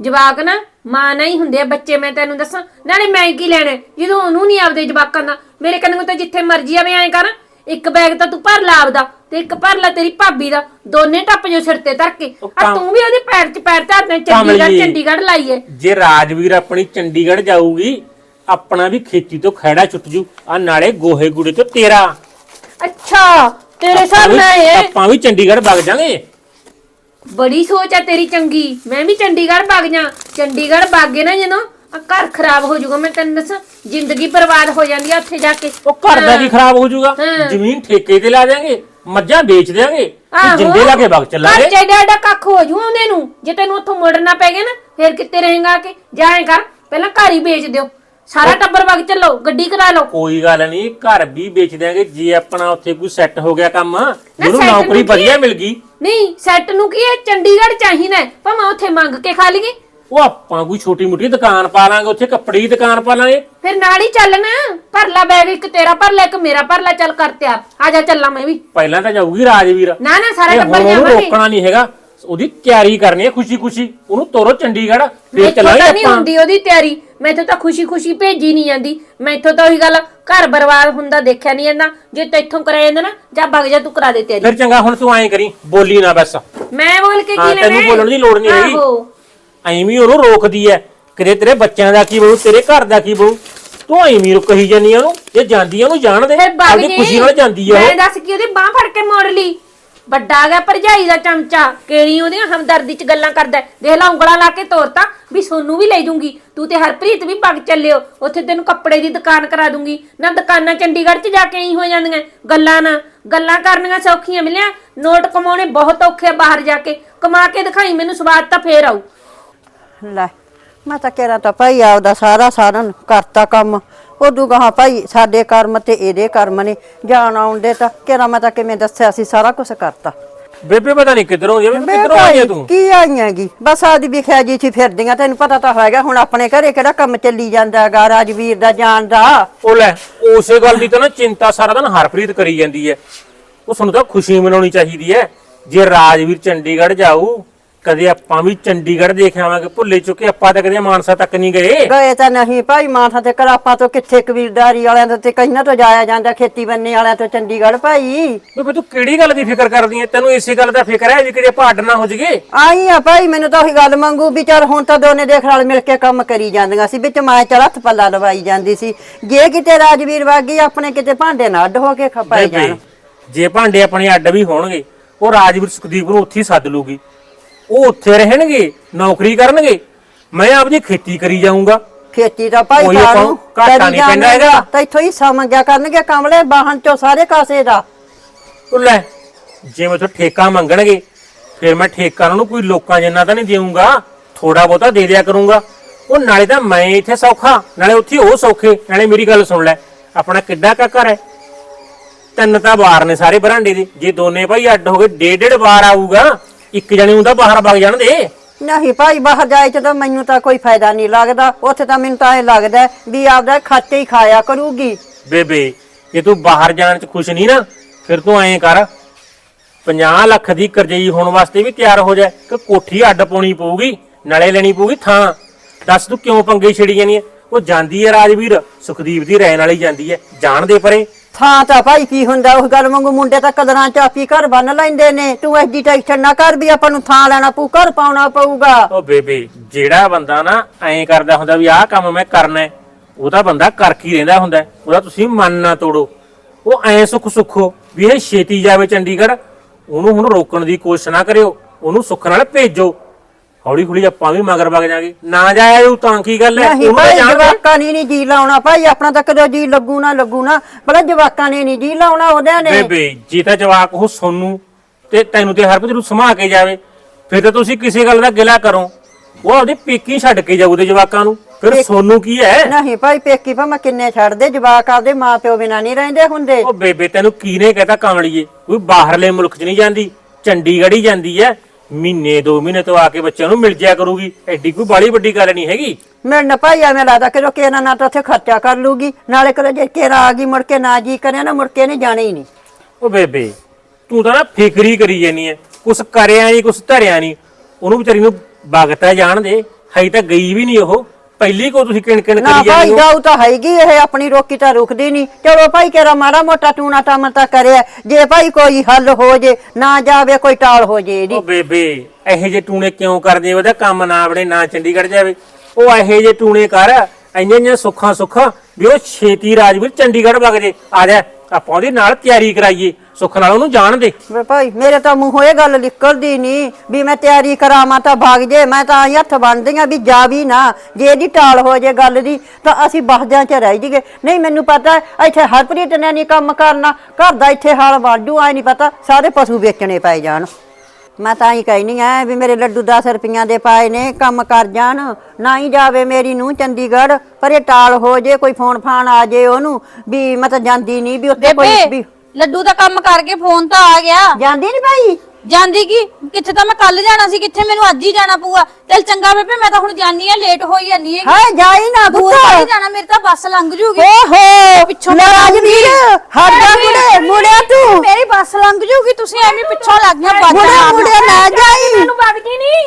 ਜਵਾਕ ਨਾ ਮਾਂ ਨਹੀਂ ਹੁੰਦੇ ਆ ਬੱਚੇ ਮੈਂ ਤੈਨੂੰ ਦੱਸਾਂ। ਨਾਲੇ ਮੈਂ ਕੀ ਲੈਣਾ? ਹੈ? ਜਦੋਂ ਉਹਨੂੰ ਨਹੀਂ ਆਪਦੇ ਜਵਾਕਾਂ ਦਾ ਮੇਰੇ ਕੰਨੋਂ ਤਾਂ ਜਿੱਥੇ ਮਰਜ਼ੀ ਆਵੇ ਐਂ ਕਰ। ਇੱਕ ਬੈਗ ਤਾਂ ਤੂੰ ਭਰ ਲਾ ਆਪਦਾ ਤੇ ਇੱਕ ਭਰ ਲਾ ਤੇਰੀ ਭਾਬੀ ਦਾ। ਦੋਨੇ ਟੱਪ ਜੋ ਸਿਰ ਤੇ ਧਰ ਕੇ। ਉਹ ਆ ਕੰਮ- ਤੂੰ ਵੀ ਉਹਦੇ ਪੈਰ 'ਚ ਪੈਰ ਧਰਨਾ ਚੰਡੀਗੜ੍ਹ। ਚੰਡੀਗੜ੍ਹ ਲਾਈਏ ਜੇ ਰਾਜਵੀਰ ਆਪਣੀ ਚੰਡੀਗੜ੍ਹ ਜਾਊਗੀ ਆਪਣਾ ਵੀ ਖੇਤੀ ਤੋਂ ਖੈੜਾ ਛੁੱਟ ਜੂ। ਆ ਨਾਲੇ ਗੋਹੇ ਗੂੜੇ ਤੋਂ ਤੇਰਾ। ਅੱਛਾ ਤੇਰੇ ਇਹ ਆਪਾਂ ਵੀ ਚੰਡੀਗੜ੍ਹ ਵਗ ਜਾਾਂਗੇ ਬੜੀ ਸੋਚ ਆ ਤੇਰੀ ਚੰਗੀ। ਮੈਂ ਵੀ ਚੰਡੀਗੜ੍ਹ ਭੱਗ ਜਾ। ਚੰਡੀਗੜ੍ਹ ਭੱਗ ਨਾ ਜਦੋਂ ਆ ਘਰ ਖਰਾਬ ਹੋ ਜਾਊਗਾ ਮੈਂ ਤੈਨੂੰ ਦੱਸਾਂ ਜ਼ਿੰਦਗੀ ਬਰਬਾਦ ਹੋ ਜਾਂਦੀ ਆ ਉੱਥੇ ਜਾ ਕੇ। ਉਹ ਘਰ ਦਾ ਕੀ ਖਰਾਬ ਹੋ ਜਾਊਗਾ? ਹਾਂ। ਜ਼ਮੀਨ ਠੇਕੇ ਤੇ ਲਾ ਦੇਾਂਗੇ ਮੱਝਾਂ ਵੇਚ ਦੇਾਂਗੇ ਆਹੋ। ਜਿੰਦੇ ਲਾ ਕੇ ਵਗ ਚੱਲਾਂਗੇ। ਘਰ ਚ ਏਡਾ ਕੱਖ ਹੋ ਜੂ ਉਹਨੇ ਨੂੰ। ਜੇ ਤੈਨੂੰ ਉੱਥੋਂ ਮੁੜਨਾ ਪੈ ਗਿਆ ਨਾ ਫੇਰ ਕਿੱਥੇ ਰਹੇਗਾ ਕਿ? ਜਾਏ ਕਰ ਪਹਿਲਾਂ ਘਰ ਹੀ ਵੇਚ ਦਿਓ। ਸਾਰਾ ਟੱਬਰ ਵਗ ਚੱਲੋ ਗੱਡੀ ਕਰਾ ਲਓ। ਕੋਈ ਗੱਲ ਨਹੀਂ ਘਰ ਵੀ ਵੇਚ ਦਿਆਂਗੇ ਜੇ ਆਪਣਾ ਉੱਥੇ ਕੋਈ ਸੈੱਟ ਹੋ ਗਿਆ ਕੰਮ set ਨੌਕਰੀ ਨੂੰ ਕੀ ਵਧੀਆ ਹੈ? ਮਿਲ ਗਈ। ਨਹੀਂ ਸੈੱਟ ਨੂੰ ਕੀ ਹੈ? ਚੰਡੀਗੜ੍ਹ ਚਾਹੀਦਾ ਹੈ, ਭਾਵੇਂ ਉੱਥੇ ਮੰਗ ਕੇ ਖਾ ਲਈਏ। ਉਹ ਆਪਾਂ ਕੋਈ ਛੋਟੀ ਮੋਟੀ ਦੁਕਾਨ ਪਾ ਲਾਂਗੇ ਉੱਥੇ ਕੱਪੜੇ ਦੀ ਦੁਕਾਨ ਪਾ ਲਾਂਗੇ ਫਿਰ ਨਾਲ ਹੀ ਚੱਲਣਾ ਭਰ ਲਾ ਬੈਗ ਇੱਕ ਤੇਰਾ ਭਰ ਲੈ ਇੱਕ ਮੇਰਾ ਭਰ ਲੈ ਚੱਲ ਕਰ ਤਿਆਰ। ਆ ਜਾ ਚੱਲਾਂ ਮੈਂ ਵੀ। ਪਹਿਲਾਂ ਤਾਂ ਜਾਊਗੀ ਰਾਜਵੀਰ। ਨਾ ਨਾ ਸਾਰਾ ਟੱਬਰ ਹੁਣ ਉਹਨੂੰ ਜਾਵਾਂਗੇ। ਰੋਕਣਾ ਨਹੀਂ ਹੈਗਾ। ਉਹਦੀ ਤਿਆਰੀ ਕਰਨੀ ਹੈ ਖੁਸ਼ੀ ਖੁਸ਼ੀ ਉਹਨੂੰ ਤੋਰੋ ਚੰਡੀਗੜ੍ਹ ਫਿਰ ਚੱਲਾਂਗੇ ਤਾਂ ਨਹੀਂ ਆਪਾਂ। ਹੁੰਦੀ ਉਹਦੀ ਤਿਆਰੀ। ਮੈਥੋਂ ਤਾਂ ਖੁਸ਼ੀ ਖੁਸ਼ੀ ਭੇਜੀ ਨਹੀਂ ਜਾਂਦੀ। ਮੈਥੋਂ ਤਾਂ ਉਹੀ ਗੱਲ ਘਰ ਬਰਬਾਦ ਹੁੰਦਾ ਦੇਖਿਆ ਨਹੀਂ ਜਾਂਦਾ। ਜੇ ਤੈਥੋਂ ਕਰਾਇਆ ਜਾਂਦਾ ਨਾ ਜਾ ਭਗ ਜਾ ਤੂੰ ਕਰਾ ਦੇ ਤਿਆਰੀ ਫਿਰ ਚੰਗਾ ਹੁਣ ਤੂੰ ਐਂ ਕਰੀ ਬੋਲੀ ਨਾ ਬਸ। ਮੈਂ ਬੋਲ ਕੇ ਹਾਂ, ਕੀ ਲੈਣਾ ਤੈਨੂੰ ਹੈ? ਬੋਲਣ ਦੀ ਲੋੜ ਨਹੀਂ ਹੈਗੀ। ਆਹੋ। ਐਵੇਂ ਉਹਨੂੰ ਰੋਕਦੀ ਐ। ਕਿਤੇ ਤੇਰੇ ਬੱਚਿਆਂ ਦਾ ਕੀ ਬਣੂ ਤੇਰੇ ਘਰ ਦਾ ਕੀ ਬਣੂ ਤੂੰ ਐਵੇਂ ਰੁ ਕਹੀ ਜਾਨੀ ਆ ਉਹਨੂੰ। ਜੇ ਜਾਂਦੀ ਆ ਉਹਨੂੰ ਜਾਣ ਦੇ। ਫਿਰ ਆਪਣੀ ਖੁਸ਼ੀ ਨਾਲ ਜਾਂਦੀ ਆ ਮੈਂ ਦੱਸ ਕੀ ਉਹਦੀ ਬਾਹ ਫੜ ਕੇ ਮੋੜ ਲਈ? ਵੱਡਾ ਗਿਆ ਭਰਜਾਈ ਦਾ ਚਮਚਾ, ਕਿਹੜੀ ਉਹਦੀਆਂ ਹਮਦਰਦੀ ਚ ਗੱਲਾਂ ਕਰਦਾ ਹੈ। ਦੇਖ ਲਾ, ਉਂਗਲਾਂ ਲਾ ਕੇ ਤੋਰਤਾ, ਵੀ ਸੋਨੂੰ ਵੀ ਲੈ ਜੂੰਗੀ ਤੂੰ ਤੇ ਹਰਪ੍ਰੀਤ ਵੀ ਪੱਗ ਚੱਲਿਓ, ਉੱਥੇ ਤੈਨੂੰ ਕੱਪੜੇ ਦੀ ਦੁਕਾਨ ਕਰਾ ਦੂੰਗੀ। ਨਾ ਦੁਕਾਨਾਂ ਚੰਡੀਗੜ੍ਹ ਚ ਜਾ ਕੇ ਹੀ ਹੋ ਜਾਂਦੀਆਂ ਗੱਲਾਂ ਨਾ। ਗੱਲਾਂ ਕਰਨੀਆਂ ਸੌਖੀਆਂ ਮਿਲਿਆ, ਨੋਟ ਕਮਾਉਣੇ ਬਹੁਤ ਔਖੇ ਆ ਬਾਹਰ ਜਾ ਕੇ। ਕਮਾ ਕੇ ਦਿਖਾਈ, ਮੈਨੂੰ ਸਵਾਦ ਤਾਂ ਫੇਰ ਆਊ। ਲੈ, ਮੈਂ ਤਾਂ ਕਹਿ ਤਾਂ ਭਾਈ ਆਪਦਾ ਸਾਰਾ ਸਾਰਨ ਕਰਤਾ ਕੰਮ। ਉਦੋਂ ਗਾਹਾਂ ਭਾਈ ਸਾਡੇ ਕਰਮ ਤੇ ਇਹਦੇ ਕਰਮ ਨੇ ਜਾਣ ਆਉਣ ਦੇ ਤਾਂ ਕਿਹੜਾ ਮੈਂ ਤਾਂ ਕਿਵੇਂ ਦੱਸਿਆ ਸੀ ਸਾਰਾ ਕੁਝ ਕਰਤਾ। ਬੇਬੇ ਪਤਾ ਨਹੀਂ ਕਿੱਧਰੋਂ ਜਿਵੇਂ ਕਿੱਧਰੋਂ ਆਈ ਤੂੰ? ਕੀ ਆਈਆਂਗੀ? ਬਸ ਆਦੀ ਵਿਖਿਆ ਜੀ ਸੀ ਫਿਰਦੀਆਂ ਤੈਨੂੰ ਪਤਾ ਤਾਂ ਹੋਏਗਾ ਹੁਣ ਆਪਣੇ ਘਰੇ ਕਿਹੜਾ ਕੰਮ ਚੱਲੀ ਜਾਂਦਾ ਹੈਗਾ ਰਾਜਵੀਰ ਦਾ ਜਾਣ ਦਾ। ਉਹ ਲੈ ਉਸੇ ਗੱਲ ਦੀ ਤਾਂ ਨਾ ਚਿੰਤਾ ਸਾਰਾ ਦਿਨ ਹਰਪ੍ਰੀਤ ਕਰੀ ਜਾਂਦੀ ਹੈ ਉਹ ਸਾਨੂੰ ਤਾਂ ਖੁਸ਼ੀ ਮਨਾਉਣੀ ਚਾਹੀਦੀ ਹੈ ਜੇ ਰਾਜਵੀਰ ਚੰਡੀਗੜ੍ਹ ਜਾਊ ਕਦੇ ਆਪਾਂ ਵੀ ਚੰਡੀਗੜ੍ਹ ਦੇਖ ਆਵਾਂਗੇ ਭੁੱਲੇ ਚੁੱਕੇ ਆਪਾਂ ਤਾਂ ਕਦੇ ਮਾਨਸਾ ਤੱਕ ਨਹੀਂ ਗਏ। ਗਏ ਤਾਂ ਨਹੀਂ ਭਾਈ ਮਾਥਾ ਤੇ ਕਰਾਪਾਂ ਤੋਂ ਕਿੱਥੇ ਕਬੀਲਦਾਰੀ ਵਾਲਿਆਂ ਤੋਂ ਤੇ ਕਈਆਂ ਤੋਂ ਜਾਇਆ ਜਾਂਦਾ ਖੇਤੀ ਬੰਨੇ ਵਾਲਿਆਂ ਤੋਂ ਚੰਡੀਗੜ੍ਹ ਭਾਈ। ਬੇਬੇ ਤੂੰ ਕਿਹੜੀ ਗੱਲ ਦੀ ਫਿਕਰ ਕਰਦੀ ਹੈ ਤੈਨੂੰ ਇਸੇ ਗੱਲ ਦਾ ਫਿਕਰ ਹੈ ਵੀ ਕਿਤੇ ਪਾੜ ਨਾ ਹੋ ਜਗੇ ਆਈ ਆ ਭਾਈ ਮੈਨੂੰ ਤਾਂ ਉਹੀ ਗੱਲ ਮੰਗੂ ਵੀ ਚੱਲ ਹੁਣ ਤਾਂ ਦੋਨੇ ਦੇਖ ਨਾਲ ਮਿਲ ਕੇ ਕੰਮ ਕਰੀ ਜਾਂਦੀਆਂ ਸੀ ਵਿੱਚ ਮੈਂ ਚੱਲ ਹੱਥ ਪੱਲਾ ਲਵਾਈ ਜਾਂਦੀ ਸੀ। ਜੇ ਕਿਤੇ ਰਾਜਵੀਰ ਵਾਗੀ ਆਪਣੇ ਕਿਤੇ ਭਾਂਡੇ ਨਾ ਅੱਡ ਹੋ ਕੇ ਖਪਾਈ ਬੇਬੇ ਜਾਣ। ਜੇ ਭਾਂਡੇ ਆਪਣੇ ਅੱਡ ਵੀ ਹੋਣਗੇ ਉਹ ਰਾਜਵੀਰ ਸੁਖਦੀਪ ਨੂੰ ਉੱਥੇ ਹੀ ਸੱਦ ਲੂਗੀ। ਉਹ ਉੱਥੇ ਰਹਿਣਗੇ ਨੌਕਰੀ ਕਰਨਗੇ ਮੈਂ ਆਪਦੀ ਖੇਤੀ ਕਰੀ ਜਾਊਂਗਾ। ਖੇਤੀ ਦਾ ਭਾਈ ਕੋਈ ਆਪਾਂ ਨੂੰ ਘਾਟਾ ਨਹੀਂ ਪੈਂਦਾ ਹੈਗਾ। ਤਾਂ ਇੱਥੋਂ ਹਿੱਸਾ ਮੰਗਿਆ ਕਰਨਗੇ ਕਮਲੇ ਬਾਹਨ ਚੋਂ ਸਾਰੇ ਕਾਸੇ ਦਾ। ਉਹ ਲੈ ਜੇ ਮੈਂ ਤੋਂ ਠੇਕਾ ਮੰਗਣਗੇ ਫਿਰ ਮੈਂ ਠੇਕਾ ਉਹਨਾਂ ਨੂੰ ਕੋਈ ਲੋਕਾਂ ਜਿੰਨਾ ਤਾਂ ਨਹੀਂ ਦੇਊਂਗਾ ਥੋੜਾ ਬਹੁਤਾ ਦੇ ਦਿਆ ਕਰੂੰਗਾ। ਉਹ ਨਾਲੇ ਤਾਂ ਮੈਂ ਇੱਥੇ ਸੌਖਾ ਨਾਲੇ ਉੱਥੇ ਉਹ ਸੌਖੇ ਨਾਲੇ ਮੇਰੀ ਗੱਲ ਸੁਣ ਲੈ ਆਪਣਾ ਕਿੱਡਾ ਕਾ ਘਰ ਹੈ? ਤਿੰਨ ਤਾਂ ਬਾਰ ਨੇ ਸਾਰੇ ਬਰਾਂਡੇ ਦੇ ਜੇ ਦੋਨੇ ਭਾਈ ਅੱਡ ਹੋ ਗਏ ਡੇਢ ਡੇਢ ਬਾਰ ਆਊਗਾ। ਇੱਕ ਜਣੇ ਹੁੰਦਾ ਬਾਹਰ ਵਗ ਜਾਣ ਦੇ। ਨਹੀਂ ਭਾਈ ਬਾਹਰ ਜਾਏ ਚ ਤਾਂ ਮੈਨੂੰ ਤਾਂ ਕੋਈ ਫਾਇਦਾ ਨਹੀਂ ਲੱਗਦਾ। ਉੱਥੇ ਤਾਂ ਮੈਨੂੰ ਤਾਂ ਇਹ ਲੱਗਦਾ ਵੀ ਆਪਦਾ ਖਾਤੇ ਹੀ ਖਾਇਆ ਕਰੂਗੀ। ਬੇਬੇ ਜੇ ਤੂੰ ਬਾਹਰ ਜਾਣ ਚ ਖੁਸ਼ ਨਹੀਂ ਨਾ ਫਿਰ ਤੂੰ ਐਂ ਕਰ। 50 ਲੱਖ ਦੀ ਕਰਜ਼ਈ ਹੋਣ ਵਾਸਤੇ ਵੀ ਤਿਆਰ ਹੋ ਜਾ। ਕਿ ਕੋਠੀ ਅੱਡ ਪਾਉਣੀ ਪਊਗੀ ਨਾਲੇ ਲੈਣੀ ਪਊਗੀ ਥਾਂ। ਦੱਸ ਤੂੰ ਕਿਉਂ ਪੰਗੇ ਛਿੜੀ ਜਾਨੀ ਹੈ ਉਹ ਜਾਂਦੀ ਹੈ ਰਾਜਵੀਰ ਸੁਖਦੀਪ ਦੀ ਰਹਿਣ ਵਾਲੀ ਜਾਂਦੀ ਹੈ ਜਾਣ ਦੇ ਪਰੇ। ਥਾਂ ਤਾਂ ਭਾਈ ਕੀ ਹੁੰਦਾ ਉਸ ਗੱਲ ਵਾਂਗੂ ਮੁੰਡੇ ਤਾਂ ਕਦਰਾਂ ਚਾਪੀ ਘਰ ਬੰਨ ਲੈਂਦੇ ਨੇ। ਤੂੰ ਐਡੀ ਟੈਨਸ਼ਨ ਨਾ ਕਰ ਵੀ ਆਪਾਂ ਨੂੰ ਥਾਂ ਲੈਣਾ ਪਊ, ਘਰ ਪਾਉਣਾ ਪਊਗਾ। ਉਹ ਬੇਬੇ, ਜਿਹੜਾ ਬੰਦਾ ਨਾ ਐਂ ਕਰਦਾ ਹੁੰਦਾ ਵੀ ਆਹ ਕੰਮ ਮੈਂ ਕਰਨਾ ਹੈ ਉਹਦਾ ਬੰਦਾ ਕਰ ਕੀ ਰਹਿੰਦਾ ਹੁੰਦਾ ਹੈ। ਉਹਦਾ ਤੁਸੀਂ ਮਨ ਨਾ ਤੋੜੋ। ਉਹ ਐਂ ਸੁੱਖ ਸੁੱਖੋ ਵੀ ਇਹ ਛੇਤੀ ਜਾਵੇ ਚੰਡੀਗੜ੍ਹ, ਉਹਨੂੰ ਹੁਣ ਰੋਕਣ ਦੀ ਕੋਸ਼ਿਸ਼ ਨਾ ਕਰਿਓ, ਉਹਨੂੰ ਸੁੱਖ ਨਾਲ ਭੇਜੋ। ਹੌਲੀ ਹੌਲੀ ਆਪਾਂ ਵੀ ਮਗਰ ਵਗ ਜਾਾਂਗੇ। ਨਾ ਜਾਇਆ ਉਹ ਤਾਂ ਕੀ ਗੱਲ ਹੈ? ਨਹੀਂ ਤਾਂ ਭਾਈ। ਜਵਾਕਾਂ ਨੇ ਨਹੀਂ ਜੀ ਲਾਉਣਾ ਭਾਈ ਆਪਣਾ ਤਾਂ ਕਦੋਂ ਜੀ ਲੱਗੂ ਨਾ ਲੱਗੂ ਨਾ। ਭਲਾ ਜਵਾਕਾਂ ਨੇ ਨਹੀਂ ਜੀ ਲਾਉਣਾ ਉਹਦਿਆਂ ਨੇ। ਬੇਬੇ ਜੇ ਤਾਂ ਜਵਾਕ ਉਹ ਸੋਨੂੰ ਤੇ ਤੈਨੂੰ ਤੇ ਹਰਪ੍ਰੀਤ ਨੂੰ ਸਮਾ ਕੇ ਜਾਵੇ ਫਿਰ ਤਾਂ ਤੁਸੀਂ ਕਿਸੇ ਗੱਲ ਦਾ ਗਿਲਾ ਕਰੋ। ਉਹ ਆਪਦੇ ਪੇਕੀ ਛੱਡ ਕੇ ਜਾਊ ਦੇ ਜਵਾਕਾਂ ਨੂੰ। ਫਿਰ ਸੋਨੂੰ ਕੀ ਹੈ? ਨਹੀਂ ਭਾਈ ਪੇਕੀ ਭਾਵੇਂ ਕਿੰਨੇ ਛੱਡਦੇ ਜਵਾਕ ਆਪਦੇ ਮਾਪਿਓ ਬਿਨਾਂ ਨਹੀਂ ਰਹਿੰਦੇ ਹੁੰਦੇ। ਉਹ ਬੇਬੇ ਤੈਨੂੰ ਕਿਹਨੇ ਕਹਤਾ ਕਮਲੀਏ ਕੋਈ ਬਾਹਰਲੇ ਮੁਲਕ 'ਚ ਨਹੀਂ ਜਾਂਦੀ ਚੰਡੀਗੜ੍ਹ ਹੀ ਜਾਂਦੀ ਐ ਮਹੀਨੇ ਦੋ ਮਹੀਨੇ ਤੋਂ ਆ ਕੇ ਬੱਚਿਆਂ ਨੂੰ ਮਿਲ ਜਿਆ ਕਰੂਗੀ। ਐਡੀ ਕੋਈ ਬਾਲੀ ਵੱਡੀ ਗੱਲ ਨਹੀਂ ਹੈਗੀ। ਮੇਰੇ ਨਾ ਭਾਈ ਐਵੇਂ ਲੱਗਦਾ ਕਿ ਲੋਕੇ ਨਾ ਤਾਂ ਉੱਥੇ ਖਰਚਾ ਕਰ ਲੂਗੀ ਨਾਲੇ ਕਦੇ ਜੇ ਕੇਰਾ ਆ ਗਈ ਮੁੜ ਕੇ ਨਾ ਜੀ ਕਰਿਆ ਨਾ ਮੁੜ ਕੇ ਨਹੀਂ ਜਾਣਾ ਹੀ ਨਹੀਂ। ਉਹ ਬੇਬੇ ਤੂੰ ਤਾਂ ਨਾ ਫਿਕਰੀ ਕਰੀ ਜਾਨੀ ਐ। ਕੁਛ ਕਰਿਆ ਨਹੀਂ ਕੁਛ ਧਰਿਆ ਨਹੀਂ ਉਹਨੂੰ ਵਿਚਾਰੀ ਨੂੰ ਬਗਤਾ ਜਾਣ ਦੇ। ਹਈ ਤਾਂ ਗਈ ਵੀ ਨਹੀਂ ਉਹ। ਪਹਿਲੀ ਕੋ ਤੁਸੀਂ ਕਿਣ ਕਿਣ ਨਾ ਕਰੀ ਭਾਈ ਜਾਂਦੀ ਹੋ ਤਾਂ ਹੈਗੀ ਇਹ ਆਪਣੀ ਰੋਕੀ ਤਾਂ ਰੁਕਦੀ ਨਹੀਂ। ਚਲੋ ਭਾਈ ਕੇਰਾ ਮਾੜਾ ਮੋਟਾ ਟੂਣਾ ਟਾਮਾ ਤਾਂ ਕਰਿਆ। ਜੇ ਭਾਈ ਕੋਈ ਹੱਲ ਹੋ ਜੇ ਨਾ ਜਾਵੇ ਕੋਈ ਟਾਲ ਹੋ ਜੇ ਇਹਦੀ। ਉਹ ਬੇਬੇ ਇਹੋ ਜੇ ਟੂਣੇ ਕਿਉਂ ਕਰਦੇ ਉਹਦਾ ਕੰਮ ਨਾ ਆਪਣੇ ਨਾ ਚੰਡੀਗੜ੍ਹ ਜਾਵੇ। ਉਹ ਇਹੋ ਜੇ ਟੂਣੇ ਕਰ ਇੰਨੇ ਇੰਨੇ ਸੁੱਖਾਂ ਸੁੱਖਾਂ ਵੀ ਉਹ ਛੇਤੀ ਰਾਜਵੀਰ ਚੰਡੀਗੜ੍ਹ ਵਗ ਜੇ। ਆ ਜਾ ਆਪਾਂ ਉਹਦੇ ਨਾਲ ਤਿਆਰੀ ਕਰਾਈਏ। ਸੁੱਖ ਨਾਲ ਉਹਨੂੰ ਜਾਣ ਦੇ। ਵੇ ਭਾਈ ਮੇਰੇ ਤਾਂ ਮੂੰਹੋਂ ਇਹ ਗੱਲ ਨਿਕਲਦੀ ਨਹੀਂ ਵੀ ਮੈਂ ਤਿਆਰੀ ਕਰਾਵਾਂ ਤਾਂ ਭਾਗ ਜੇ ਮੈਂ ਤਾਂ ਆਈ ਹੱਥ ਬੰਨਦੀਆਂ ਵੀ ਜਾ ਵੀ ਨਾ। ਜੇ ਇਹਦੀ ਟਾਲ ਹੋ ਜੇ ਗੱਲ ਦੀ ਤਾਂ ਅਸੀਂ ਬਹਜਾਂ 'ਚ ਰਹਿ ਜੀਏ ਨਹੀਂ ਮੈਨੂੰ ਪਤਾ ਹੈ, ਇੱਥੇ ਹਰਪ੍ਰੀਤ ਨੇ ਨਹੀਂ ਕੰਮ ਕਰਨਾ ਘਰ ਦਾ ਇੱਥੇ ਹਾਲ ਵਾਢੂ ਆਈ ਨਹੀਂ ਪਤਾ ਸਾਰੇ ਪਸ਼ੂ ਵੇਚਣੇ ਪੈ ਜਾਣ। ਮੈਂ ਤਾਂ ਹੀ ਕਹਿਨੀ ਐ ਵੀ ਮੇਰੇ ਲੱਡੂ 10 ਰੁਪਈਆਂ ਦੇ ਪਾਏ ਨੇ ਕੰਮ ਕਰ ਜਾਣ। ਨਾ ਹੀ ਜਾਵੇ ਮੇਰੀ ਨੂੰ ਚੰਡੀਗੜ੍ਹ ਪਰ ਇਹ ਟਾਲ ਹੋ ਜੇ ਕੋਈ ਫੋਨ ਫਾਨ ਆ ਜੇ ਉਹਨੂੰ ਵੀ ਮੈਂ ਤਾਂ ਜਾਂਦੀ ਨਹੀਂ ਵੀ ਉੱਥੇ ਕੋਈ ਬੇਬੇ ਵੀ ਲੱਡੂ ਦਾ ਕੰਮ ਕਰਕੇ ਫੋਨ ਤਾਂ ਆ ਗਿਆ। ਜਾਂਦੀ ਨਹੀਂ ਭਾਈ? ਜਾਂਦੀ ਕੀ? ਕਿੱਥੇ ਤਾਂ ਮੈਂ ਕੱਲ ਜਾਣਾ ਸੀ ਕਿੱਥੇ ਮੈਨੂੰ ਅੱਜ ਹੀ ਜਾਣਾ ਪਊਗਾ। ਚੱਲ ਚੰਗਾ ਬੇਬੇ ਮੈਂ ਤਾਂ ਹੁਣ ਜਾਨੀ ਆ ਲੇਟ ਹੋਈ ਜਾਨੀ ਹੈ ਹਾਏ ਜਾਈ ਨਾ ਦੂਰ ਪੁੱਤ। ਨਹੀਂ ਜਾਣਾ ਮੇਰੇ ਤਾਂ ਬੱਸ ਲੰਘ ਜੂਗੀ। ਓਹੋ ਪਿੱਛੋਂ ਰਾਜਵੀਰ ਹਟ ਜਾ ਮੁੜੇ ਮੁੜਿਆ ਤੂੰ। ਮੇਰੀ ਬੱਸ ਲੰਘ ਜੂਗੀ ਤੁਸੀਂ ਐਵੇਂ ਪਿੱਛੋਂ ਲੱਗ ਗਿਆ ਮੁੜਿਆ ਮੁੜਿਆ ਨਾ ਜਾਈ। ਮੈਨੂੰ ਵਗਦੀ ਨਹੀਂ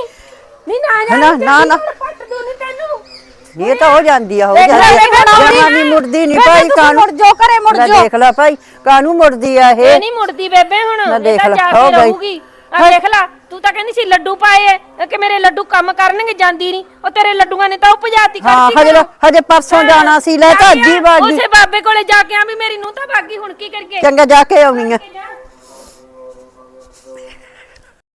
ਨਹੀਂ ਨਾ ਨਾ, ਨਾ, ਨਾ। ਪੱਟ ਦੂੰ ਨੀ ਤੈਨੂੰ। ਇਹ ਤਾਂ ਹੋ ਜਾਂਦੀ ਆ ਹੋ ਦੇਖ ਲੈ, ਜਾਂਦੀ ਦੇਖ ਲੈ, ਮੁੜਦੀ ਜਮਾਂ ਨਹੀਂ ਮੁੜਦੀ ਨਹੀਂ ਬੇਬੇ, ਭਾਈ ਤੁਸੀਂ ਕਾਨੂੰ ਮੁੜ ਜਾਓ, ਘਰੇ ਮੁੜ ਜਾਓ। ਦੇਖ ਲੈ ਭਾਈ ਕਾਨੂੰ ਮੁੜਦੀ ਆ ਇਹ? ਇਹ ਨਹੀਂ ਮੁੜਦੀ ਬੇਬੇ ਹੁਣ ਨਾ ਇਹ ਦੇਖ ਤਾਂ ਲੈ, ਜਾ ਹੋ ਕੇ ਗਈ। ਰਹੂਗੀ। ਆ ਦੇਖ ਲੈ ਤੂੰ ਤਾਂ ਕਹਿੰਦੀ ਸੀ ਲੱਡੂ ਪਾਏ ਐ ਕਿ ਮੇਰੇ ਲੱਡੂ ਕੰਮ ਕਰਨਗੇ ਜਾਂਦੀ ਨਹੀਂ ਉਹ ਤੇਰੇ ਲੱਡੂਆਂ ਨੇ ਤਾਂ ਉਹ ਭਜਾਤੀ ਹਾਂ ਕਰਤੀ ਹਜੇ। ਹਜੇ ਪਰਸੋਂ ਜਾਣਾ ਸੀ ਲੈ ਤਾਂ ਅੱਜ ਹੀ ਬਾਗੀ। ਉਸੇ ਬਾਬੇ ਕੋਲੇ ਜਾ ਕੇ ਆ ਵੀ ਮੇਰੀ ਨੂੰ ਤਾਂ ਬਾਗੀ ਹੁਣ ਕੀ ਕਰੀਏ? ਚੰਗਾ ਜਾ ਕੇ ਆਉਣੀ ਆ।